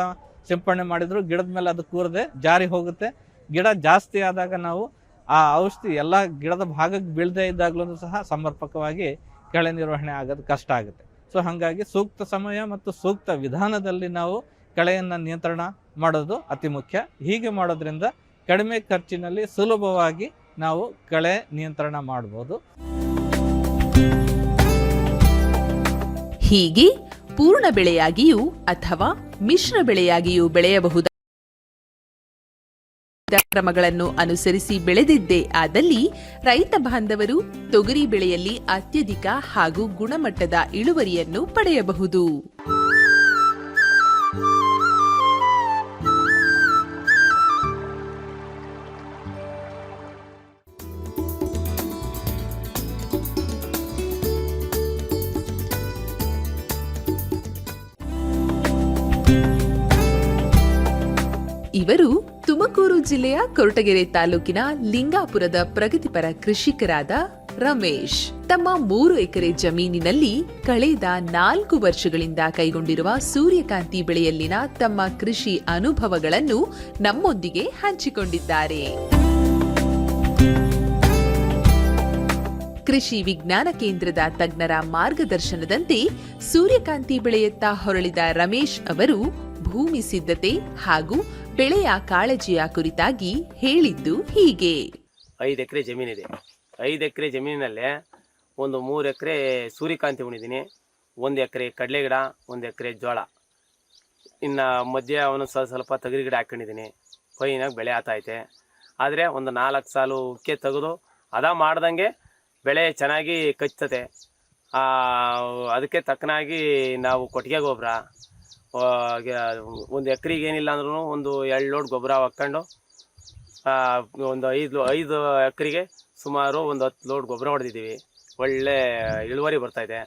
ಸಿಂಪಡಣೆ ಮಾಡಿದ್ರು ಗಿಡದ ಮೇಲೆ ಅದು ಕೂರದೆ ಜಾರಿ ಹೋಗುತ್ತೆ. ಗಿಡ ಜಾಸ್ತಿ ಆದಾಗ ನಾವು ಆ ಔಷಧಿ ಎಲ್ಲ ಗಿಡದ ಭಾಗಕ್ಕೆ ಬೀಳದೇ ಇದ್ದಾಗಲೂ ಸಹ ಸಮರ್ಪಕವಾಗಿ ಕಳೆ ನಿರ್ವಹಣೆ ಆಗೋದು ಕಷ್ಟ ಆಗುತ್ತೆ. ಸೊ ಹಾಗಾಗಿ ಸೂಕ್ತ ಸಮಯ ಮತ್ತು ಸೂಕ್ತ ವಿಧಾನದಲ್ಲಿ ನಾವು ಕಳೆಯನ್ನು ನಿಯಂತ್ರಣ ಮಾಡೋದು ಅತಿ ಮುಖ್ಯ. ಹೀಗೆ ಮಾಡೋದ್ರಿಂದ ಕಡಿಮೆ ಖರ್ಚಿನಲ್ಲಿ ಸುಲಭವಾಗಿ ನಾವು ಕಳೆ ನಿಯಂತ್ರಣ ಮಾಡಬಹುದು ಹೀಗೆ ಪೂರ್ಣ ಬೆಳೆಯಾಗಿಯೂ ಅಥವಾ ಮಿಶ್ರ ಬೆಳೆಯಾಗಿಯೂ ಬೆಳೆಯಬಹುದಾದ ಕ್ರಮಗಳನ್ನು ಅನುಸರಿಸಿ ಬೆಳೆದಿದ್ದೇ ಆದಲ್ಲಿ ರೈತ ಬಾಂಧವರು ತೊಗರಿ ಬೆಳೆಯಲ್ಲಿ ಅತ್ಯಧಿಕ ಹಾಗೂ ಗುಣಮಟ್ಟದ ಇಳುವರಿಯನ್ನು ಪಡೆಯಬಹುದು. ಇವರು ಜಿಲ್ಲೆಯ ಕೊರಟಗೆರೆ ತಾಲೂಕಿನ ಲಿಂಗಾಪುರದ ಪ್ರಗತಿಪರ ಕೃಷಿಕರಾದ ರಮೇಶ್. ತಮ್ಮ ಮೂರು ಎಕರೆ ಜಮೀನಿನಲ್ಲಿ ಕಳೆದ ನಾಲ್ಕು ವರ್ಷಗಳಿಂದ ಕೈಗೊಂಡಿರುವ ಸೂರ್ಯಕಾಂತಿ ಬೆಳೆಯಲ್ಲಿನ ತಮ್ಮ ಕೃಷಿ ಅನುಭವಗಳನ್ನು ನಮ್ಮೊಂದಿಗೆ ಹಂಚಿಕೊಂಡಿದ್ದಾರೆ. ಕೃಷಿ ವಿಜ್ಞಾನ ಕೇಂದ್ರದ ತಜ್ಞರ ಮಾರ್ಗದರ್ಶನದಂತೆ ಸೂರ್ಯಕಾಂತಿ ಬೆಳೆಯತ್ತ ಹೊರಳಿದ ರಮೇಶ್ ಅವರು ಭೂಮಿ ಸಿದ್ಧತೆ ಹಾಗೂ ಬೆಳೆಯ ಕಾಳಜಿಯ ಕುರಿತಾಗಿ ಹೇಳಿದ್ದು ಹೀಗೆ. ಐದು ಎಕರೆ ಜಮೀನಿದೆ. ಐದು ಎಕರೆ ಜಮೀನಿನಲ್ಲೇ ಒಂದು ಮೂರು ಎಕರೆ ಸೂರ್ಯಕಾಂತಿ ಉಣಿದ್ದೀನಿ ಒಂದು ಎಕರೆ ಕಡಲೆ ಗಿಡ, ಒಂದು ಎಕರೆ ಜೋಳ ಇನ್ನು ಮಧ್ಯೆ ಅವನು ಸ್ವಲ್ಪ ಸ್ವಲ್ಪ ತೊಗರಿ ಗಿಡ ಹಾಕೊಂಡಿದ್ದೀನಿ. ಫೈನಾಗಿ ಬೆಳೆ ಆತೈತೆ ಆದರೆ ಒಂದು ನಾಲ್ಕು ಸಾಲು ಉಕ್ಕೆ ತೆಗೆದು ಅದ ಮಾಡ್ದಂಗೆ ಬೆಳೆ ಚೆನ್ನಾಗಿ ಕಚ್ತತೆ ಅದಕ್ಕೆ ತಕ್ಕನಾಗಿ ನಾವು ಕೊಟ್ಟಿಗೆ ಗೊಬ್ಬರ ಒಂದು ಎಕ್ರಿಗೆ ಏನಿಲ್ಲ ಅಂದ್ರೂ ಒಂದು ಎರಡು ಲೋಡ್ ಗೊಬ್ಬರ ಹಾಕ್ಕೊಂಡು ಒಂದು ಐದು ಐದು ಎಕ್ರಿಗೆ ಸುಮಾರು ಒಂದು ಹತ್ತು ಲೋಡ್ ಗೊಬ್ಬರ ಹೊಡೆದಿದ್ದೀವಿ. ಒಳ್ಳೆ ಇಳುವರಿ ಬರ್ತಾಯಿದೆ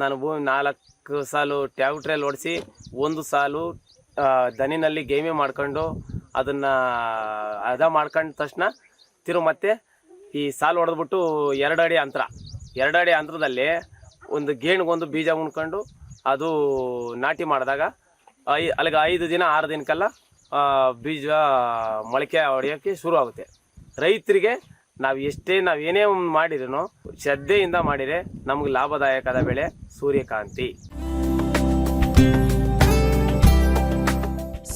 ನಾನು ಭೂಮಿ ನಾಲ್ಕು ಸಾಲು ಟ್ಯಾಕ್ಟ್ರಲ್ಲಿ ಓಡಿಸಿ ಒಂದು ಸಾಲು ದನಿನಲ್ಲಿ ಗೇಮಿ ಮಾಡ್ಕೊಂಡು ಅದನ್ನು, ಅದ ಮಾಡ್ಕೊಂಡ ತಕ್ಷಣ ತಿರು ಮತ್ತೆ ಈ ಸಾಲು ಹೊಡೆದ್ಬಿಟ್ಟು ಎರಡು ಅಡಿ ಅಂತರ. ಎರಡು ಅಡಿ ಅಂತರದಲ್ಲಿ ಒಂದು ಗೇಣಿಗೊಂದು ಬೀಜ ಉಣ್ಕೊಂಡು ಅದು ನಾಟಿ ಮಾಡಿದಾಗ, ಐ, ಅಲ್ಲಿಗೆ ಐದು ದಿನ, ಆರು ದಿನಕ್ಕೆಲ್ಲ ಬೀಜ ಮೊಳಕೆ ಹೊಡೆಯೋಕ್ಕೆ ಶುರು ಆಗುತ್ತೆ. ರೈತರಿಗೆ ನಾವು ಎಷ್ಟೇ, ನಾವು ಏನೇ ಒಂದು ಮಾಡಿದ್ರು ಶ್ರದ್ಧೆಯಿಂದ ಮಾಡಿದರೆ ನಮಗೆ ಲಾಭದಾಯಕದ ಬೆಳೆ ಸೂರ್ಯಕಾಂತಿ.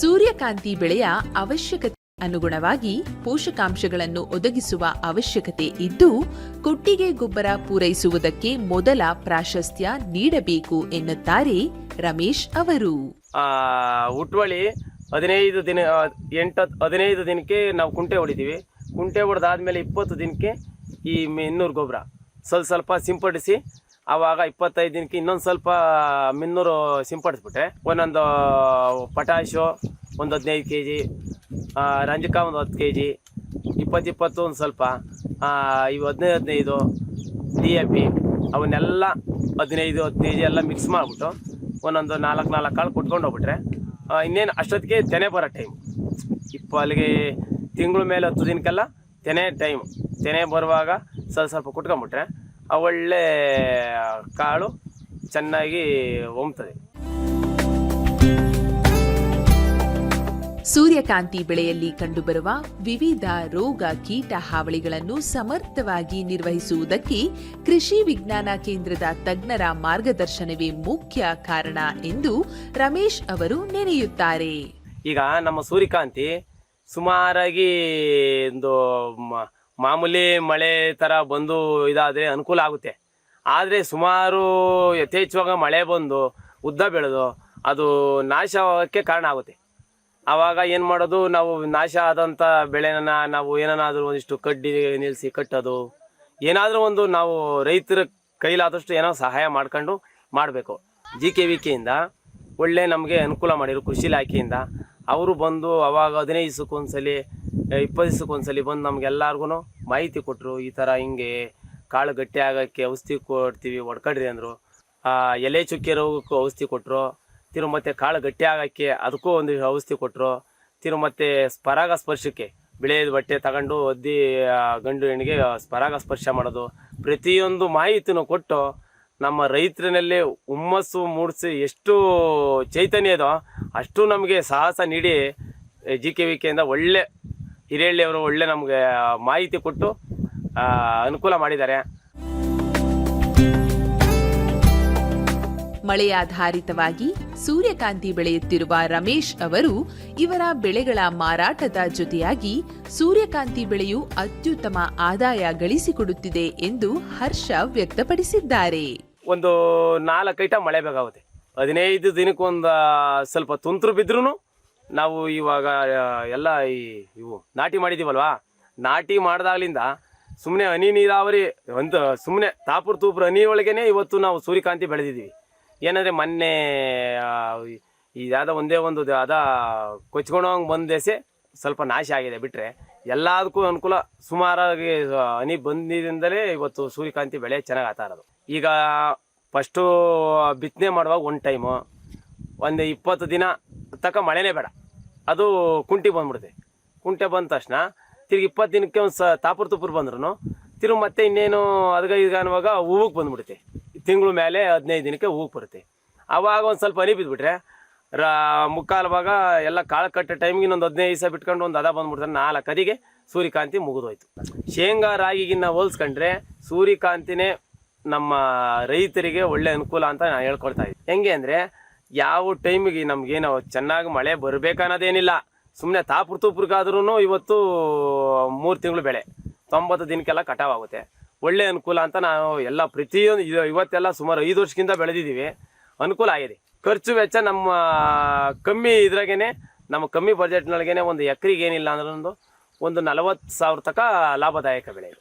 ಸೂರ್ಯಕಾಂತಿ ಬೆಳೆಯ ಅವಶ್ಯಕತೆ ಅನುಗುಣವಾಗಿ ಪೋಷಕಾಂಶಗಳನ್ನು ಒದಗಿಸುವ ಅವಶ್ಯಕತೆ ಇದ್ದು ಕೊಟ್ಟಿಗೆ ಗೊಬ್ಬರ ಪೂರೈಸುವುದಕ್ಕೆ ಮೊದಲ ಪ್ರಾಶಸ್ತ್ಯ ನೀಡಬೇಕು ಎನ್ನುತ್ತಾರೆ ರಮೇಶ್ ಅವರು. ಆ, ಹುಟ್ವಳಿ ಹದಿನೈದು ದಿನ ಎಂಟು ಹದಿನೈದು ದಿನಕ್ಕೆ ನಾವು ಕುಂಟೆ ಹೊಡಿತೀವಿ. ಕುಂಟೆ ಹೊಡೆದಾದ್ಮೇಲೆ ಇಪ್ಪತ್ತು ದಿನಕ್ಕೆ ಈ ಮಿನ್ನೂರು ಗೊಬ್ಬರ. ಸ್ವಲ್ಪ ಸ್ವಲ್ಪ ಸಿಂಪಡಿಸಿ ಆವಾಗ ಇಪ್ಪತ್ತೈದು ದಿನಕ್ಕೆ ಇನ್ನೊಂದು ಸ್ವಲ್ಪ ಮಿನ್ನೂರು ಸಿಂಪಡಿಸ್ಬಿಟ್ರೆ ಒಂದೊಂದು ಪಟಾಶು ಒಂದು ಹದಿನೈದು ಕೆ ಜಿ ರಂಜಕ ಒಂದು ಹತ್ತು ಕೆ ಜಿ ಇಪ್ಪತ್ತು ಇಪ್ಪತ್ತು ಒಂದು ಸ್ವಲ್ಪ ಇವು ಹದಿನೈದು ಹದಿನೈದು ಡಿ ಎ ಪಿ ಅವನ್ನೆಲ್ಲ ಹದಿನೈದು, ಹತ್ತು ಕೆ ಜಿ ಎಲ್ಲ ಮಿಕ್ಸ್ ಮಾಡಿಬಿಟ್ಟು ಒಂದೊಂದು ನಾಲ್ಕು ನಾಲ್ಕು ಕಾಳು ಕೊಟ್ಕೊಂಡು ಹೋಗ್ಬಿಟ್ರೆ ಇನ್ನೇನು ಅಷ್ಟೊತ್ತಿಗೆ ತೆನೆ ಬರೋ ಟೈಮ್ ಇಪ್ಪ ಅಲ್ಲಿಗೆ ತಿಂಗಳ ಮೇಲೆ ಹತ್ತು ದಿನಕ್ಕೆಲ್ಲ ತೆನೆ ಟೈಮ್ ತೆನೆ ಬರುವಾಗ ಸ್ವಲ್ಪ ಸ್ವಲ್ಪ ಕುಟ್ಕೊಂಬಿಟ್ರೆ ಒಳ್ಳೆ ಕಾಳು ಚೆನ್ನಾಗಿ ಹೊಮ್ತದೆ ಸೂರ್ಯಕಾಂತಿ ಬೆಳೆಯಲ್ಲಿ ಕಂಡುಬರುವ ವಿವಿಧ ರೋಗ ಕೀಟ ಹಾವಳಿಗಳನ್ನು ಸಮರ್ಥವಾಗಿ ನಿರ್ವಹಿಸುವುದಕ್ಕೆ ಕೃಷಿ ವಿಜ್ಞಾನ ಕೇಂದ್ರದ ತಜ್ಞರ ಮಾರ್ಗದರ್ಶನವೇ ಮುಖ್ಯ ಕಾರಣ ಎಂದು ರಮೇಶ್ ಅವರು ನೆನೆಯುತ್ತಾರೆ. ಈಗ ನಮ್ಮ ಸೂರ್ಯಕಾಂತಿ ಸುಮಾರಾಗಿ ಒಂದು ಮಾಮೂಲಿ ಮಳೆ ಥರ ಬಂದು ಇದಾದರೆ ಅನುಕೂಲ ಆಗುತ್ತೆ. ಆದರೆ ಸುಮಾರು ಯಥೇಚ್ಛವಾಗ ಮಳೆ ಬಂದು ಉದ್ದ ಬೆಳೆದು ಅದು ನಾಶಕ್ಕೆ ಕಾರಣ ಆಗುತ್ತೆ. ಆವಾಗ ಏನು ಮಾಡೋದು, ನಾವು ನಾಶ ಆದಂಥ ಬೆಳೆನ ನಾವು ಏನನಾದರೂ ಒಂದಿಷ್ಟು ಕಡ್ಡಿ ನಿಲ್ಲಿಸಿ ಕಟ್ಟೋದು, ಏನಾದರೂ ಒಂದು ನಾವು ರೈತರ ಕೈಲಾದಷ್ಟು ಏನೋ ಸಹಾಯ ಮಾಡ್ಕೊಂಡು ಮಾಡಬೇಕು. ಜಿ ಕೆ ವಿ ಕೆಯಿಂದ ಒಳ್ಳೆ ನಮಗೆ ಅನುಕೂಲ ಮಾಡಿರು ಕೃಷಿ ಇಲಾಖೆಯಿಂದ ಅವರು ಬಂದು ಅವಾಗ ಹದಿನೈದು ದಿವಸಕ್ಕೊಂದ್ಸಲಿ ಇಪ್ಪತ್ತು ದಿವಸಕ್ಕೊಂದ್ಸಲಿ ಬಂದು ನಮ್ಗೆಲ್ಲರಿಗೂ ಮಾಹಿತಿ ಕೊಟ್ಟರು ಈ ಥರ ಹಿಂಗೆ ಕಾಳು ಗಟ್ಟಿ ಆಗೋಕ್ಕೆ ಔಷಧಿ ಕೊಡ್ತೀವಿ, ಹೊಡ್ಕಡ್ರಿ ಅಂದರು. ಎಲೆ ಚುಕ್ಕೆ ರೋಗಕ್ಕೂ ಔಷಧಿ ಕೊಟ್ಟರು ತಿರು ಮತ್ತೆ ಕಾಳು ಗಟ್ಟಿ ಆಗೋಕ್ಕೆ ಅದಕ್ಕೂ ಒಂದು ಔಷಧಿ ಕೊಟ್ಟರು ತಿರು ಮತ್ತೆ ಸ್ಪರಾಗ ಸ್ಪರ್ಶಕ್ಕೆ ಬಿಳೆಯದ ಬಟ್ಟೆ ತಗೊಂಡು ಒದ್ದಿ ಗಂಡು ಹೆಣ್ಣಿಗೆ ಸ್ಪರಾಗ ಸ್ಪರ್ಶ ಮಾಡೋದು. ಪ್ರತಿಯೊಂದು ಮಾಹಿತಿನೂ ಕೊಟ್ಟು ನಮ್ಮ ರೈತರಿನಲ್ಲಿ ಹುಮ್ಮಸ್ಸು, ಮೂಡಿಸಿ ಎಷ್ಟು ಚೈತನ್ಯ ಇದೋ ಅಷ್ಟು ನಮಗೆ ಸಾಹಸ ನೀಡಿ ಜಿ ಕೆ ವಿ ಕೆಯಿಂದ ಒಳ್ಳೆ ಹಿರೇಳ್ಳಿಯವರು ಒಳ್ಳೆ ನಮಗೆ ಮಾಹಿತಿ ಕೊಟ್ಟು ಅನುಕೂಲ ಮಾಡಿದ್ದಾರೆ. ಮಳೆಯಾಧಾರಿತವಾಗಿ ಸೂರ್ಯಕಾಂತಿ ಬೆಳೆಯುತ್ತಿರುವ ರಮೇಶ್ ಅವರು ಇವರ ಬೆಳೆಗಳ ಮಾರಾಟದ ಜೊತೆಯಾಗಿ ಸೂರ್ಯಕಾಂತಿ ಬೆಳೆಯು ಅತ್ಯುತ್ತಮ ಆದಾಯ ಗಳಿಸಿಕೊಡುತ್ತಿದೆ ಎಂದು ಹರ್ಷ ವ್ಯಕ್ತಪಡಿಸಿದ್ದಾರೆ. ಒಂದು ನಾಲ್ಕು ಐಟಮ್ ಮಳೆ ಬೇಕಾಗುತ್ತೆ. ಹದಿನೈದು ದಿನಕ್ಕೊಂದು ಸ್ವಲ್ಪ ತುಂತುರು ಬಿದ್ರೂ ನಾವು ಇವಾಗ ಎಲ್ಲ ಈ ಇವು ನಾಟಿ ಮಾಡಿದ್ದೀವಲ್ವಾ ನಾಟಿ ಮಾಡಿದಾಗಲಿಂದ ಸುಮ್ಮನೆ ಹನಿ ನೀರಾವರಿ, ಒಂದು ಸುಮ್ಮನೆ ತಾಪುರ್ ತೂಪುರ್ ಹನಿ ಒಳಗೇನೆ ಇವತ್ತು ನಾವು ಸೂರ್ಯಕಾಂತಿ ಬೆಳೆದಿದ್ದೀವಿ. ಏನಂದರೆ ಮೊನ್ನೆ ಯಾವುದೋ ಒಂದೇ ಒಂದು ಅದ, ಕೊಚ್ಕೊಂಡೋಂಗೆ ಬಂದ ದೆಸೆ ಸ್ವಲ್ಪ ನಾಶ ಆಗಿದೆ ಬಿಟ್ಟರೆ ಎಲ್ಲದಕ್ಕೂ ಅನುಕೂಲ. ಸುಮಾರಾಗಿ ಹನಿ ಬಂದಿದ್ದರಿಂದಲೇ ಇವತ್ತು ಸೂರ್ಯಕಾಂತಿ ಬೆಳೆ ಚೆನ್ನಾಗಿ ಆತ ಇರೋದು. ಈಗ ಫಸ್ಟು ಬಿತ್ತನೆ ಮಾಡುವಾಗ ಒಂದು ಟೈಮು, ಒಂದು ಇಪ್ಪತ್ತು ದಿನ ತಕ್ಕ ಮಳೆನೇ ಬೇಡ. ಅದು ಕುಂಟಿ ಬಂದ್ಬಿಡುತ್ತೆ. ಕುಂಟೆ ಬಂದ ತಕ್ಷಣ ತಿರ್ಗಿ ಇಪ್ಪತ್ತು ದಿನಕ್ಕೆ ಒಂದು ಸ, ತಾಪುರ್ ತುಪ್ಪರು ಬಂದ್ರು ತಿರುಗಿ ಮತ್ತೆ ಇನ್ನೇನು ಅದಗ ಈಗ ಅನ್ನುವಾಗ ಹೂವಕ್ಕೆ ಬಂದ್ಬಿಡುತ್ತೆ. ತಿಂಗಳ ಮೇಲೆ ಹದಿನೈದು ದಿನಕ್ಕೆ ಹೂವು ಬರುತ್ತೆ. ಆವಾಗ ಒಂದು ಸ್ವಲ್ಪ ಹನಿ ಬಿದ್ದುಬಿಟ್ರೆ ರಾ, ಮುಕ್ಕಾಲು ಭಾಗ ಎಲ್ಲ ಕಾಳು ಕಟ್ಟ ಟೈಮ್ಗೆ ಇನ್ನೊಂದು ಹದಿನೈದು ದಿವಸ ಬಿಟ್ಕೊಂಡು ಒಂದು ಅದ ಬಂದ್ಬಿಡ್ತಾರೆ ನಾಲ್ಕು ಅದಿಗೆ ಸೂರ್ಯಕಾಂತಿ ಮುಗಿದೋಯ್ತು. ಶೇಂಗಾ ರಾಗಿಗಿನ್ನ ಹೋಲಿಸ್ಕೊಂಡ್ರೆ ಸೂರ್ಯಕಾಂತಿನೇ ನಮ್ಮ ರೈತರಿಗೆ ಒಳ್ಳೆ ಅನುಕೂಲ ಅಂತ ನಾನು ಹೇಳ್ಕೊಳ್ತಾ ಇದ್ದೀನಿ. ಹೆಂಗೆ ಅಂದರೆ ಯಾವ ಟೈಮಿಗೆ ನಮಗೇನು ಚೆನ್ನಾಗಿ ಮಳೆ ಬರಬೇಕನ್ನೋದೇನಿಲ್ಲ ಸುಮ್ಮನೆ ತಾಪುರ್ತೂಪುರ್ಗಾದ್ರೂ ಇವತ್ತು ಮೂರು ತಿಂಗಳು ಬೆಳೆ. ತೊಂಬತ್ತು ದಿನಕ್ಕೆಲ್ಲ ಕಟಾವ್ ಆಗುತ್ತೆ. ಒಳ್ಳೆ ಅನುಕೂಲ ಅಂತ ನಾವು ಎಲ್ಲ ಪ್ರತಿಯೊಂದು ಇವತ್ತೆಲ್ಲ ಸುಮಾರು ಐದು ವರ್ಷಕ್ಕಿಂತ ಬೆಳೆದಿದ್ದೀವಿ. ಅನುಕೂಲ ಆಗಿದೆ. ಖರ್ಚು ವೆಚ್ಚ ನಮ್ಮ ಕಮ್ಮಿ ಇದ್ರಾಗೇನೆ, ನಮ್ಮ ಕಮ್ಮಿ ಬಜೆಟ್ನೊಳಗೇನೆ ಒಂದು ಎಕರೆಗೆ ಏನಿಲ್ಲ ಅಂದ್ರೆ ಒಂದು ಒಂದು ನಲವತ್ತು ಸಾವಿರ ತನಕ ಲಾಭದಾಯಕ ಬೆಳೆ ಇದು.